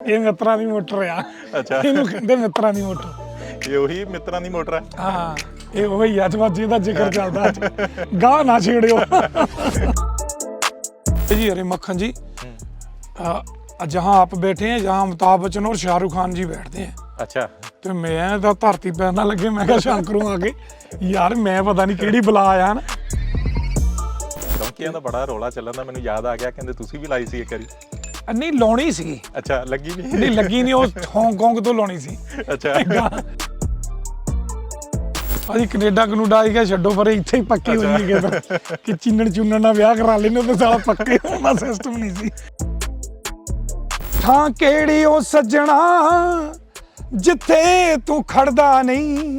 ਇਹ ਮਿੱਤਰਾਂ ਦੀ ਮੋਟਰ ਆ। ਅੱਛਾ। ਇਹਨੂੰ ਕਹਿੰਦੇ ਮਿੱਤਰਾਂ ਦੀ ਮੋਟਰ। ਇਹ ਉਹੀ ਮਿੱਤਰਾਂ ਦੀ ਮੋਟਰ ਹੈ ਹਾਂ ਇਹ ਉਹੀ ਅੱਜ ਵਾ ਜਿਹਦਾ ਜ਼ਿਕਰ ਚੱਲਦਾ ਅੱਜ। ਗਾਹ ਨਾ ਛੇੜਿਓ। ਜੀ ਅਰੇ ਮੱਖਣ ਜੀ ਆ ਜਹਾਂ ਆਪ ਬੈਠੇ ਹੈ ਜਹਾਂ ਅਮਿਤਾਭ ਬਚਨ ਔਰ ਸ਼ਾਹਰੁਖ ਖਾਨ ਜੀ ਬੈਠਦੇ ਹੈ ਅੱਛਾ। ਤੇ ਮੈਂ ਤਾਂ ਧਰਤੀ ਪੈਣ ਲੱਗੇ ਮੈਂ ਕਿਹਾ ਸ਼ੰਕਰੂ ਆ ਕੇ। ਯਾਰ ਮੈਂ ਪਤਾ ਨਹੀਂ ਕਿਹੜੀ ਬਲਾ ਆ ਨਾ। ਕਿਉਂਕਿ ਇਹਦਾ ਬੜਾ ਰੋਲਾ ਚੱਲਣ ਦਾ ਮੈਨੂੰ ਯਾਦ ਆ ਗਿਆ ਕਹਿੰਦੇ ਤੁਸੀਂ ਵੀ ਲਾਈ ਸੀ ਇੱਕ ਵਾਰੀ। ਨਹੀਂ ਲਾਉਣੀ ਸੀ। ਅੱਛਾ ਲੱਗੀ ਨਹੀਂ ਨਹੀਂ ਲੱਗੀ ਨਹੀਂ ਉਹ ਹਾਂਗਕਾਂਗ ਤੋਂ ਲਾਉਣੀ ਸੀ। ਅੱਛਾ। ਅਸੀਂ ਕੈਨੇਡਾ ਕਨੂਡਾ ਆਈ ਗਿਆ ਛੱਡੋ ਪਰ ਇੱਥੇ ਹੀ ਪੱਕੀ ਹੋਈ ਨਹੀਂ ਕਿਤੇ ਕਿ ਚਿੰਨਣ ਚੁੰਨਣ ਨਾਲ ਵਿਆਹ ਕਰਾ ਲੈਨੇ ਤੇ ਸਾਲਾ ਪੱਕੇ ਹੋਣ ਸਿਸਟਮ ਨਹੀਂ ਸੀ। ਥਾਂ ਕਿਹੜੀ ਉਹ ਸੱਜਣਾ ਜਿੱਥੇ ਤੂੰ ਖੜਦਾ ਨਹੀਂ?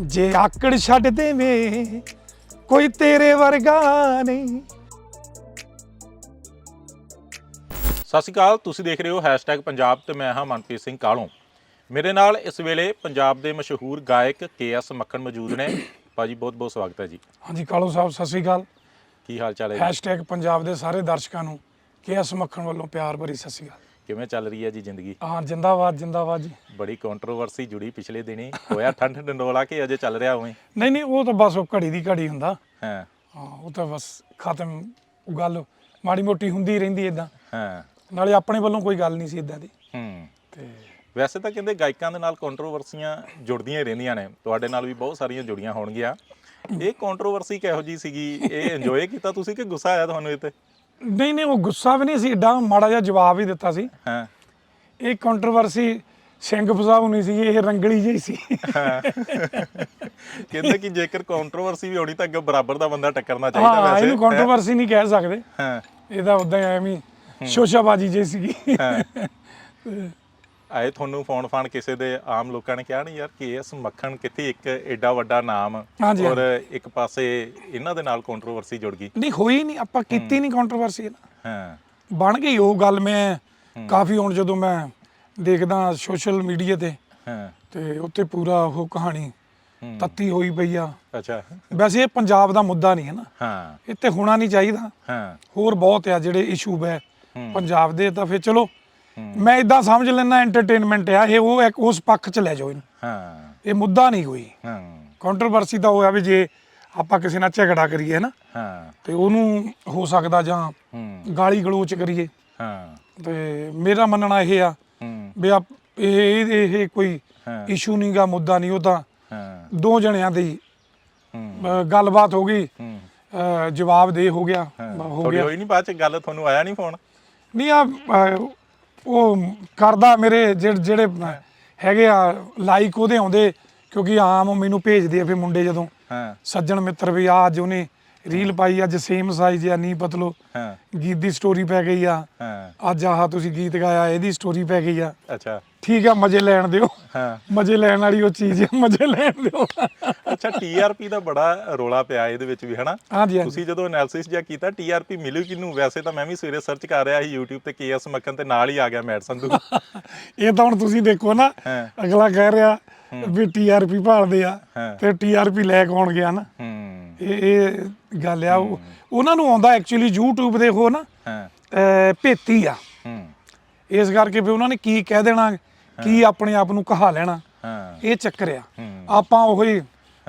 ਜੇ ਆਕੜ ਛੱਡ ਦੇਵੇਂ ਕੋਈ ਤੇਰੇ ਵਰਗਾ ਨਹੀਂ। ਸਤਿ ਸ਼੍ਰੀ ਅਕਾਲ ਤੁਸੀਂ ਦੇਖ ਰਹੇ ਹੋ ਪੰਜਾਬ ਤੇ ਮੈਂ ਹਾਂ ਮਨਪ੍ਰੀਤ ਸਿੰਘ ਕਾਲੋਂ ਮੇਰੇ ਨਾਲ ਇਸ ਵੇਲੇ ਪੰਜਾਬ ਦੇ ਮਸ਼ਹੂਰ ਗਾਇਕ ਕੇਐਸ ਮੱਖਣ ਮੌਜੂਦ ਨੇ। ਭਾਜੀ ਬਹੁਤ ਬਹੁਤ ਸਵਾਗਤ ਹੈ ਜੀ। ਹਾਂਜੀ ਕਾਲੋ ਸਾਹਿਬ ਸਤਿ ਸ਼੍ਰੀ ਅਕਾਲ। ਕੀ ਹਾਲ ਚਾਲ ਹੈ ਜੀ? ਪੰਜਾਬ ਦੇ ਸਾਰੇ ਦਰਸ਼ਕਾਂ ਨੂੰ ਕੇਐਸ ਮੱਖਣ ਵੱਲੋਂ ਪਿਆਰ ਭਰੀ ਸਤਿ ਸ਼੍ਰੀ ਅਕਾਲ। ਕਿਵੇਂ ਚੱਲ ਰਹੀ ਹੈ ਜੀ ਜ਼ਿੰਦਗੀ? ਹਾਂ ਜਿੰਦਾਬਾਦ ਜਿੰਦਾਬਾਦ ਜੀ। ਬੜੀ ਕੰਟਰੋਵਰਸੀ ਜੁੜੀ ਪਿਛਲੇ ਦਿਨੀ। ਹੋਇਆ ਠੰਡ ਡੰਡੋਲਾ ਕਿ ਅਜੇ ਚੱਲ ਰਿਹਾ ਉਵੇਂ? ਨਹੀਂ ਨਹੀਂ ਉਹ ਤਾਂ ਬਸ ਉਹ ਘੜੀ ਦੀ ਘੜੀ ਹੁੰਦਾ। ਹਾਂ। ਹਾਂ ਉਹ ਤਾਂ ਬਸ ਖਤਮ ਉਹ ਗੱਲ ਮਾੜੀ ਮੋਟੀ ਹੁੰਦੀ ਰਹਿੰਦੀ ਇਦਾਂ ਹਾਂ। ਨਾਲੇ ਆਪਣੇ ਵੱਲੋਂ ਕੋਈ ਗੱਲ ਨਹੀਂ ਸੀ ਇਦਾਂ ਦੀ। ਹੂੰ। ਤੇ ਵੈਸੇ ਤਾਂ ਕਹਿੰਦੇ ਗਾਇਕਾਂ ਦੇ ਨਾਲ ਕੰਟਰੋਵਰਸੀਆਂ ਜੁੜਦੀਆਂ ਹੀ ਰਹਿੰਦੀਆਂ ਨੇ। ਤੁਹਾਡੇ ਨਾਲ ਵੀ ਬਹੁਤ ਸਾਰੀਆਂ ਜੁੜੀਆਂ ਹੋਣਗੀਆਂ। ਇਹ ਕੰਟਰੋਵਰਸੀ ਕਿਹੋ ਜੀ ਸੀਗੀ? ਇਹ ਇੰਜੋਏ ਕੀਤਾ ਤੁਸੀਂ ਕਿ ਗੁੱਸਾ ਆਇਆ ਤੁਹਾਨੂੰ ਇਹ ਤੇ? ਨਹੀਂ ਨਹੀਂ ਉਹ ਗੁੱਸਾ ਵੀ ਨਹੀਂ ਸੀ। ਏਡਾ ਮਾੜਾ ਜਿਹਾ ਜਵਾਬ ਹੀ ਦਿੱਤਾ ਸੀ। ਹਾਂ। ਇਹ ਕੰਟਰੋਵਰਸੀ ਸਿੰਘ ਫਸਾਬ ਨਹੀਂ ਸੀ ਇਹ ਰੰਗਲੀ ਜਿਹੀ ਸੀ। ਕਹਿੰਦੇ ਕਿ ਜੇਕਰ ਕੰਟਰੋਵਰਸੀ ਵੀ ਹੋਣੀ ਤਾਂ ਅੱਗੇ ਬਰਾਬਰ ਦਾ ਬੰਦਾ ਟੱਕਰਨਾ ਚਾਹੀਦਾ ਹਾਂ ਵੈਸੇ। ਇਹਨੂੰ ਕੰਟਰੋਵਰਸੀ ਨਹੀਂ ਕਹਿ ਸਕਦੇ। ਹਾਂ। ਇਹਦਾ ਉਦਾਂ ਐਵੇਂ ਹੀ ਸ਼ੋਸ਼ਾਬਾਜੀ ਜਿਹੀ ਸੀਗੀ। ਆਏ ਤੁਹਾਨੂੰ ਫੋਨ ਫਾਨ ਕਿਸੇ ਦੇ ਆਮ ਲੋਕਾਂ ਨੇ ਕਿਹਾ ਨਹੀਂ ਯਾਰ ਕਿ ਇਸ ਮੱਖਣ ਕਿੱਥੇ ਇੱਕ ਐਡਾ ਵੱਡਾ ਨਾਮ ਹਾਂਜੀ, ਔਰ ਇੱਕ ਪਾਸੇ ਇਹਨਾਂ ਦੇ ਨਾਲ ਕੰਟਰੋਵਰਸੀ ਜੁੜ ਗਈ। ਨਹੀਂ ਹੋਈ ਨਹੀਂ ਆਪਾਂ ਕੀਤੀ ਨਹੀਂ ਕੰਟਰੋਵਰਸੀ ਹਾਂ। ਬਣ ਗਈ ਉਹ ਗੱਲ ਮੈਂ ਕਾਫੀ ਹੁਣ ਜਦੋਂ ਮੈਂ ਦੇਖਦਾ ਸੋਸ਼ਲ ਮੀਡੀਆ ਤੇ ਹਾਂ। ਤੇ ਉੱਤੇ ਪੂਰਾ ਉਹ ਕਹਾਣੀ ਹੂੰ। ਤੱਤੀ ਹੋਈ ਪਈ ਆ। ਅੱਛਾ। ਵੈਸੇ ਇਹ ਪੰਜਾਬ ਦਾ ਮੁੱਦਾ ਨਹੀਂ ਹੈ ਨਾ। ਹਾਂ। ਇਹ ਤੇ ਹੋਣਾ ਨਹੀਂ ਚਾਹੀਦਾ। ਹਾਂ। ਹੋਰ ਬਹੁਤ ਆ ਜਿਹੜੇ ਇਸ਼ੂ ਹੈ ਹੂੰ। ਪੰਜਾਬ ਦੇ ਤਾਂ ਫਿਰ ਚਲੋ ਮੈਂ ਇਦਾਂ ਸਮਝ ਲੈਣਾ ਐਂਟਰਟੇਨਮੈਂਟ ਆ ਇਹ ਉਹ ਇੱਕ ਉਸ ਪੱਖ ਚ ਲੈ ਜਾਓ ਇਹਨੂੰ। ਹਾਂ। ਇਹ ਮੁੱਦਾ ਨਹੀਂ ਕੋਈ। ਹਾਂ। ਕੰਟਰੋਵਰਸੀ ਤਾਂ ਉਹ ਆ ਵੀ ਜੇ ਆਪਾਂ ਕਿਸੇ ਨਾਲ ਝਗੜਾ ਕਰੀਏ ਨਾ ਹਾਂ। ਤੇ ਉਹਨੂੰ ਹੋ ਸਕਦਾ ਜਾਂ ਹੂੰ। ਗਾਲੀ ਗਲੋਚ ਕਰੀਏ। ਹਾਂ। ਤੇ ਮੇਰਾ ਮੰਨਣਾ ਇਹ ਆ ਵੀ ਆ ਇਹ ਇਹ ਕੋਈ ਇਸ਼ੂ ਨਹੀਂਗਾ ਮੁੱਦਾ ਨਹੀਂ ਉਹ ਤਾਂ ਹਾਂ। ਦੋ ਜਣਿਆਂ ਦੀ ਗੱਲਬਾਤ ਹੋ ਗਈ। ਜਵਾਬ ਦੇ ਹੋ ਗਿਆ। ਹਾਂ। ਗਿਆ। ਹੋਈ ਨਹੀਂ ਬਾਅਦ ਚ ਗੱਲ ਤੁਹਾਨੂੰ ਆਇਆ ਨਹੀਂ ਫੋਨ ਨਹੀਂ ਆ ਉਹ ਕਰਦਾ ਮੇਰੇ ਜਿਹੜੇ ਜਿਹੜੇ ਹੈਗੇ ਆ ਲਾਈਕ ਉਹਦੇ ਆਉਂਦੇ ਕਿਉਂਕਿ ਆਮ ਮੈਨੂੰ ਭੇਜਦੇ ਆ ਫਿਰ ਮੁੰਡੇ ਜਦੋਂ। ਹਾਂ। ਸੱਜਣ ਮਿੱਤਰ ਵੀ ਆ ਅੱਜ ਉਹਨੇ ਰੀਲ ਪਾਈ ਅੱਜ ਸੇਮ ਸਾਈਜ਼ ਆ ਨਹੀਂ ਪਤਲੋ। ਹਾਂ। ਗੀਤ ਦੀ ਸਟੋਰੀ ਪੈ ਗਈ ਆ। ਹਾਂ। ਅੱਜ ਆਹ ਤੁਸੀਂ ਗੀਤ ਗਾਇਆ ਇਹਦੀ ਸਟੋਰੀ ਪੈ ਗਈ ਆ। ਅੱਛਾ। ਠੀਕ ਆ ਮਜ਼ੇ ਲੈਣ ਦਿਓ। ਹਾਂ। ਮਜ਼ੇ ਲੈਣ ਵਾਲੀ ਉਹ ਚੀਜ਼ ਹੈ ਮਜ਼ੇ ਲੈਣ ਦਿਓ। ਅੱਛਾ ਟੀਆਰਪੀ ਦਾ ਬੜਾ ਰੋਲਾ ਪਿਆ ਇਹਦੇ ਵਿੱਚ ਵੀ ਹਨਾ? ਹਾਂਜੀ ਤੁਸੀਂ ਜਦੋਂ ਐਨਾਲਿਸਿਸ ਜਿਹਾ ਕੀਤਾ ਟੀਆਰਪੀ ਮਿਲੂ ਕਿਨੂੰ ਵੈਸੇ ਤਾਂ ਮੈਂ ਵੀ ਸਵੇਰੇ ਸਰਚ ਕਰ ਰਿਹਾ ਸੀ YouTube ਤੇ ਕੇਐਸ ਮੱਕਨ ਤੇ ਨਾਲ ਹੀ ਆ ਗਿਆ ਮੈਟ ਸੰਧੂ ਇਹ ਤਾਂ ਹੁਣ ਤੁਸੀਂ ਦੇਖੋ ਨਾ। ਅਗਲਾ ਕਹਿ ਰਿਹਾ ਵੀ ਟੀਆਰਪੀ ਭਾਲਦੇ ਆ। ਤੇ ਟੀਆਰਪੀ ਲੈ ਕੌਣ ਗਿਆ ਨਾ ਹੂੰ। ਇਹ ਇਹ ਗੱਲ ਆ ਉਹ- ਉਹਨਾਂ ਨੂੰ ਆਉਂਦਾ ਐਕਚੁਅਲੀ YouTube ਦੇ ਉਹ ਨਾ ਹਾਂ। ਅਹ, ਭੇਤੀ ਆ। ਹੂੰ। ਇਸ ਕਰਕੇ ਵੀ ਉਹਨਾਂ ਨੇ ਕੀ ਕਹਿ ਦੇਣਾ ਕੀ ਆਪਣੇ ਆਪ ਨੂੰ ਕਹਾ ਲੈਣਾ ਹਾਂ। ਇਹ ਚੱਕਰ ਆ। ਹੂੰ। ਆਪਾਂ ਉਹੀ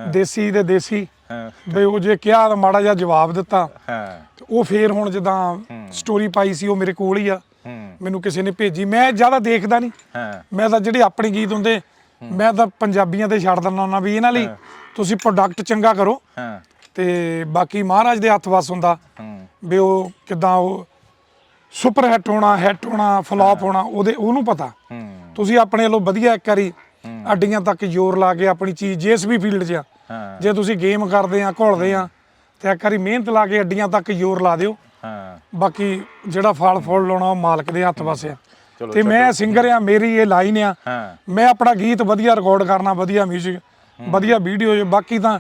ਦੇਸੀ ਦੇ ਦੇਸੀ। ਹਾਂ। ਵੀ ਉਹ ਜੇ ਕਿਹਾ ਤਾਂ ਮਾੜਾ ਜਿਹਾ ਜਵਾਬ ਦਿੱਤਾ। ਹਾਂ। ਤੇ ਉਹ ਫੇਰ ਹੁਣ ਜਦਾਂ ਸਟੋਰੀ ਪਾਈ ਸੀ ਉਹ ਮੇਰੇ ਕੋਲ ਹੀ ਆ। ਹੂੰ। ਮੈਨੂੰ ਕਿਸੇ ਨੇ ਭੇਜੀ। ਮੈਂ ਜ਼ਿਆਦਾ ਦੇਖਦਾ ਨਹੀਂ। ਹਾਂ। ਮੈਂ ਤਾਂ ਜਿਹੜੇ ਆਪਣੇ ਗੀਤ ਹੁੰਦੇ ਮੈਂ ਤਾਂ ਪੰਜਾਬੀਆਂ ਤੇ ਛੱਡ ਦਿੰਦਾ ਹੁੰਦਾ ਵੀ ਇਹਨਾਂ ਲਈ ਤੁਸੀਂ ਪ੍ਰੋਡਕਟ ਚੰਗਾ ਕਰੋ। ਹਾਂ। ਤੇ ਬਾਕੀ ਮਹਾਰਾਜ ਦੇ ਹੱਥ ਵਸ ਹੁੰਦਾ। ਵੀ ਉਹ ਕਿਦਾਂ ਉਹ ਸੁਪਰ ਹਿੱਟ ਹੋਣਾ ਹਿੱਟ ਹੋਣਾ ਫਲॉप ਹੋਣਾ ਉਹਦੇ ਉਹਨੂੰ ਪਤਾ। ਤੁਸੀਂ ਆਪਣੇ ਵੱਲੋਂ ਵਧੀਆ ਇੱਕ ਵਾਰੀ ਅੱਡੀਆਂ ਤੱਕ ਜ਼ੋਰ ਲਾ ਕੇ ਆਪਣੀ ਚੀਜ਼ ਜਿਸ ਵੀ ਫੀਲਡ 'ਚ ਆ ਜੇ ਤੁਸੀਂ ਗੇਮ ਕਰਦੇ ਆ ਘੋਲਦੇ ਆ ਤੇ ਇੱਕ ਵਾਰੀ ਮਿਹਨਤ ਲਾ ਕੇ ਅੱਡੀਆਂ ਤੱਕ ਜ਼ੋਰ ਲਾ ਦਿਓ। ਬਾਕੀ ਜਿਹੜਾ ਫਲ ਫੁੱਲ ਲਾਉਣਾ ਉਹ ਮਾਲਕ ਦੇ ਹੱਥ ਵਸਿਆ ਤੇ ਮੈਂ ਸਿੰਗਰ ਆ ਮੇਰੀ ਇਹ ਲਾਈਨ ਆ। ਮੈਂ ਆਪਣਾ ਗੀਤ ਵਧੀਆ ਰਿਕਾਰਡ ਕਰਨਾ ਵਧੀਆ ਮਿਊਜ਼ਿਕ ਵਧੀਆ ਵੀਡੀਓ ਬਾਕੀ ਤਾਂ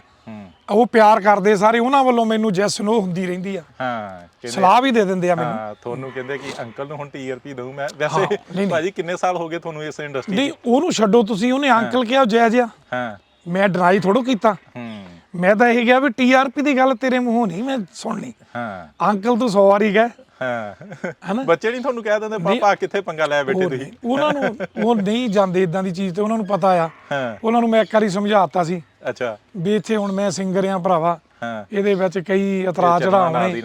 ਉਹ ਪਿਆਰ ਕਰਦੇ ਸਾਰੇ ਉਹਨਾਂ ਵੱਲੋਂ ਮੈਨੂੰ ਜੈਸ ਨੋ ਹੁੰਦੀ ਰਹਿੰਦੀ ਆ। ਹਾਂ ਕਹਿੰਦੇ ਸਲਾਹ ਵੀ ਦੇ ਦਿੰਦੇ ਆ ਮੈਨੂੰ। ਹਾਂ ਤੁਹਾਨੂੰ ਕਹਿੰਦੇ ਕਿ ਅੰਕਲ ਨੂੰ ਹੁਣ ਟੀਆਰਪੀ ਦਊ ਮੈਂ। ਵੈਸੇ ਨਹੀਂ। ਭਾਜੀ ਕਿੰਨੇ ਸਾਲ ਹੋ ਗਏ ਤੁਹਾਨੂੰ ਇਸ ਇੰਡਸਟਰੀ ਨਹੀਂ ਉਹਨੂੰ ਛੱਡੋ ਤੁਸੀਂ ਉਹਨੇ ਅੰਕਲ ਕਿਹਾ ਜਾਇਜ਼ ਆ ਹਾਂ। ਮੈਂ ਡਰਾਈ ਥੋੜੋ ਕੀਤਾ। ਹੂੰ। ਮੈਂ ਤਾਂ ਇਹ ਕਿਹਾ ਵੀ ਟੀਆਰਪੀ ਦੀ ਗੱਲ ਤੇਰੇ ਮੂੰਹੋਂ ਨਹੀਂ ਮੈਂ ਸੁਣਨੀ। ਹਾਂ। ਅੰਕਲ ਤੂੰ 100 ਵਾਰੀ ਗਏ ਹਾਂ? ਬੱਚੇ ਨਹੀਂ ਤੁਹਾਨੂੰ ਕਹਿ ਦਿੰਦੇ ਪਾਪਾ ਕਿੱਥੇ ਪੰਗਾ ਲੈ ਬੈਠੇ ਉਹ ਤੁਸੀਂ? ਉਹਨਾਂ ਨੂੰ ਉਹ ਨਹੀਂ ਜਾਂਦੇ ਇਦਾਂ ਦੀ ਚੀਜ਼ ਤੇ ਉਹਨਾਂ ਨੂੰ ਪਤਾ ਆ। ਹਾਂ। ਉਹਨਾਂ ਨੂੰ ਮੈਂ ਇੱਕ ਵਾਰੀ ਸਮਝਾਤਾ ਸੀ ਅੱਛਾ। ਵੀ ਇੱਥੇ ਹੁਣ ਮੈਂ ਸਿੰਗਰ ਆ ਭਰਾਵਾ। ਹਾਂ। ਇਹਦੇ ਵਿੱਚ ਕਈ ਇਤਰਾਜ਼ ਚੜਾਉਣੇ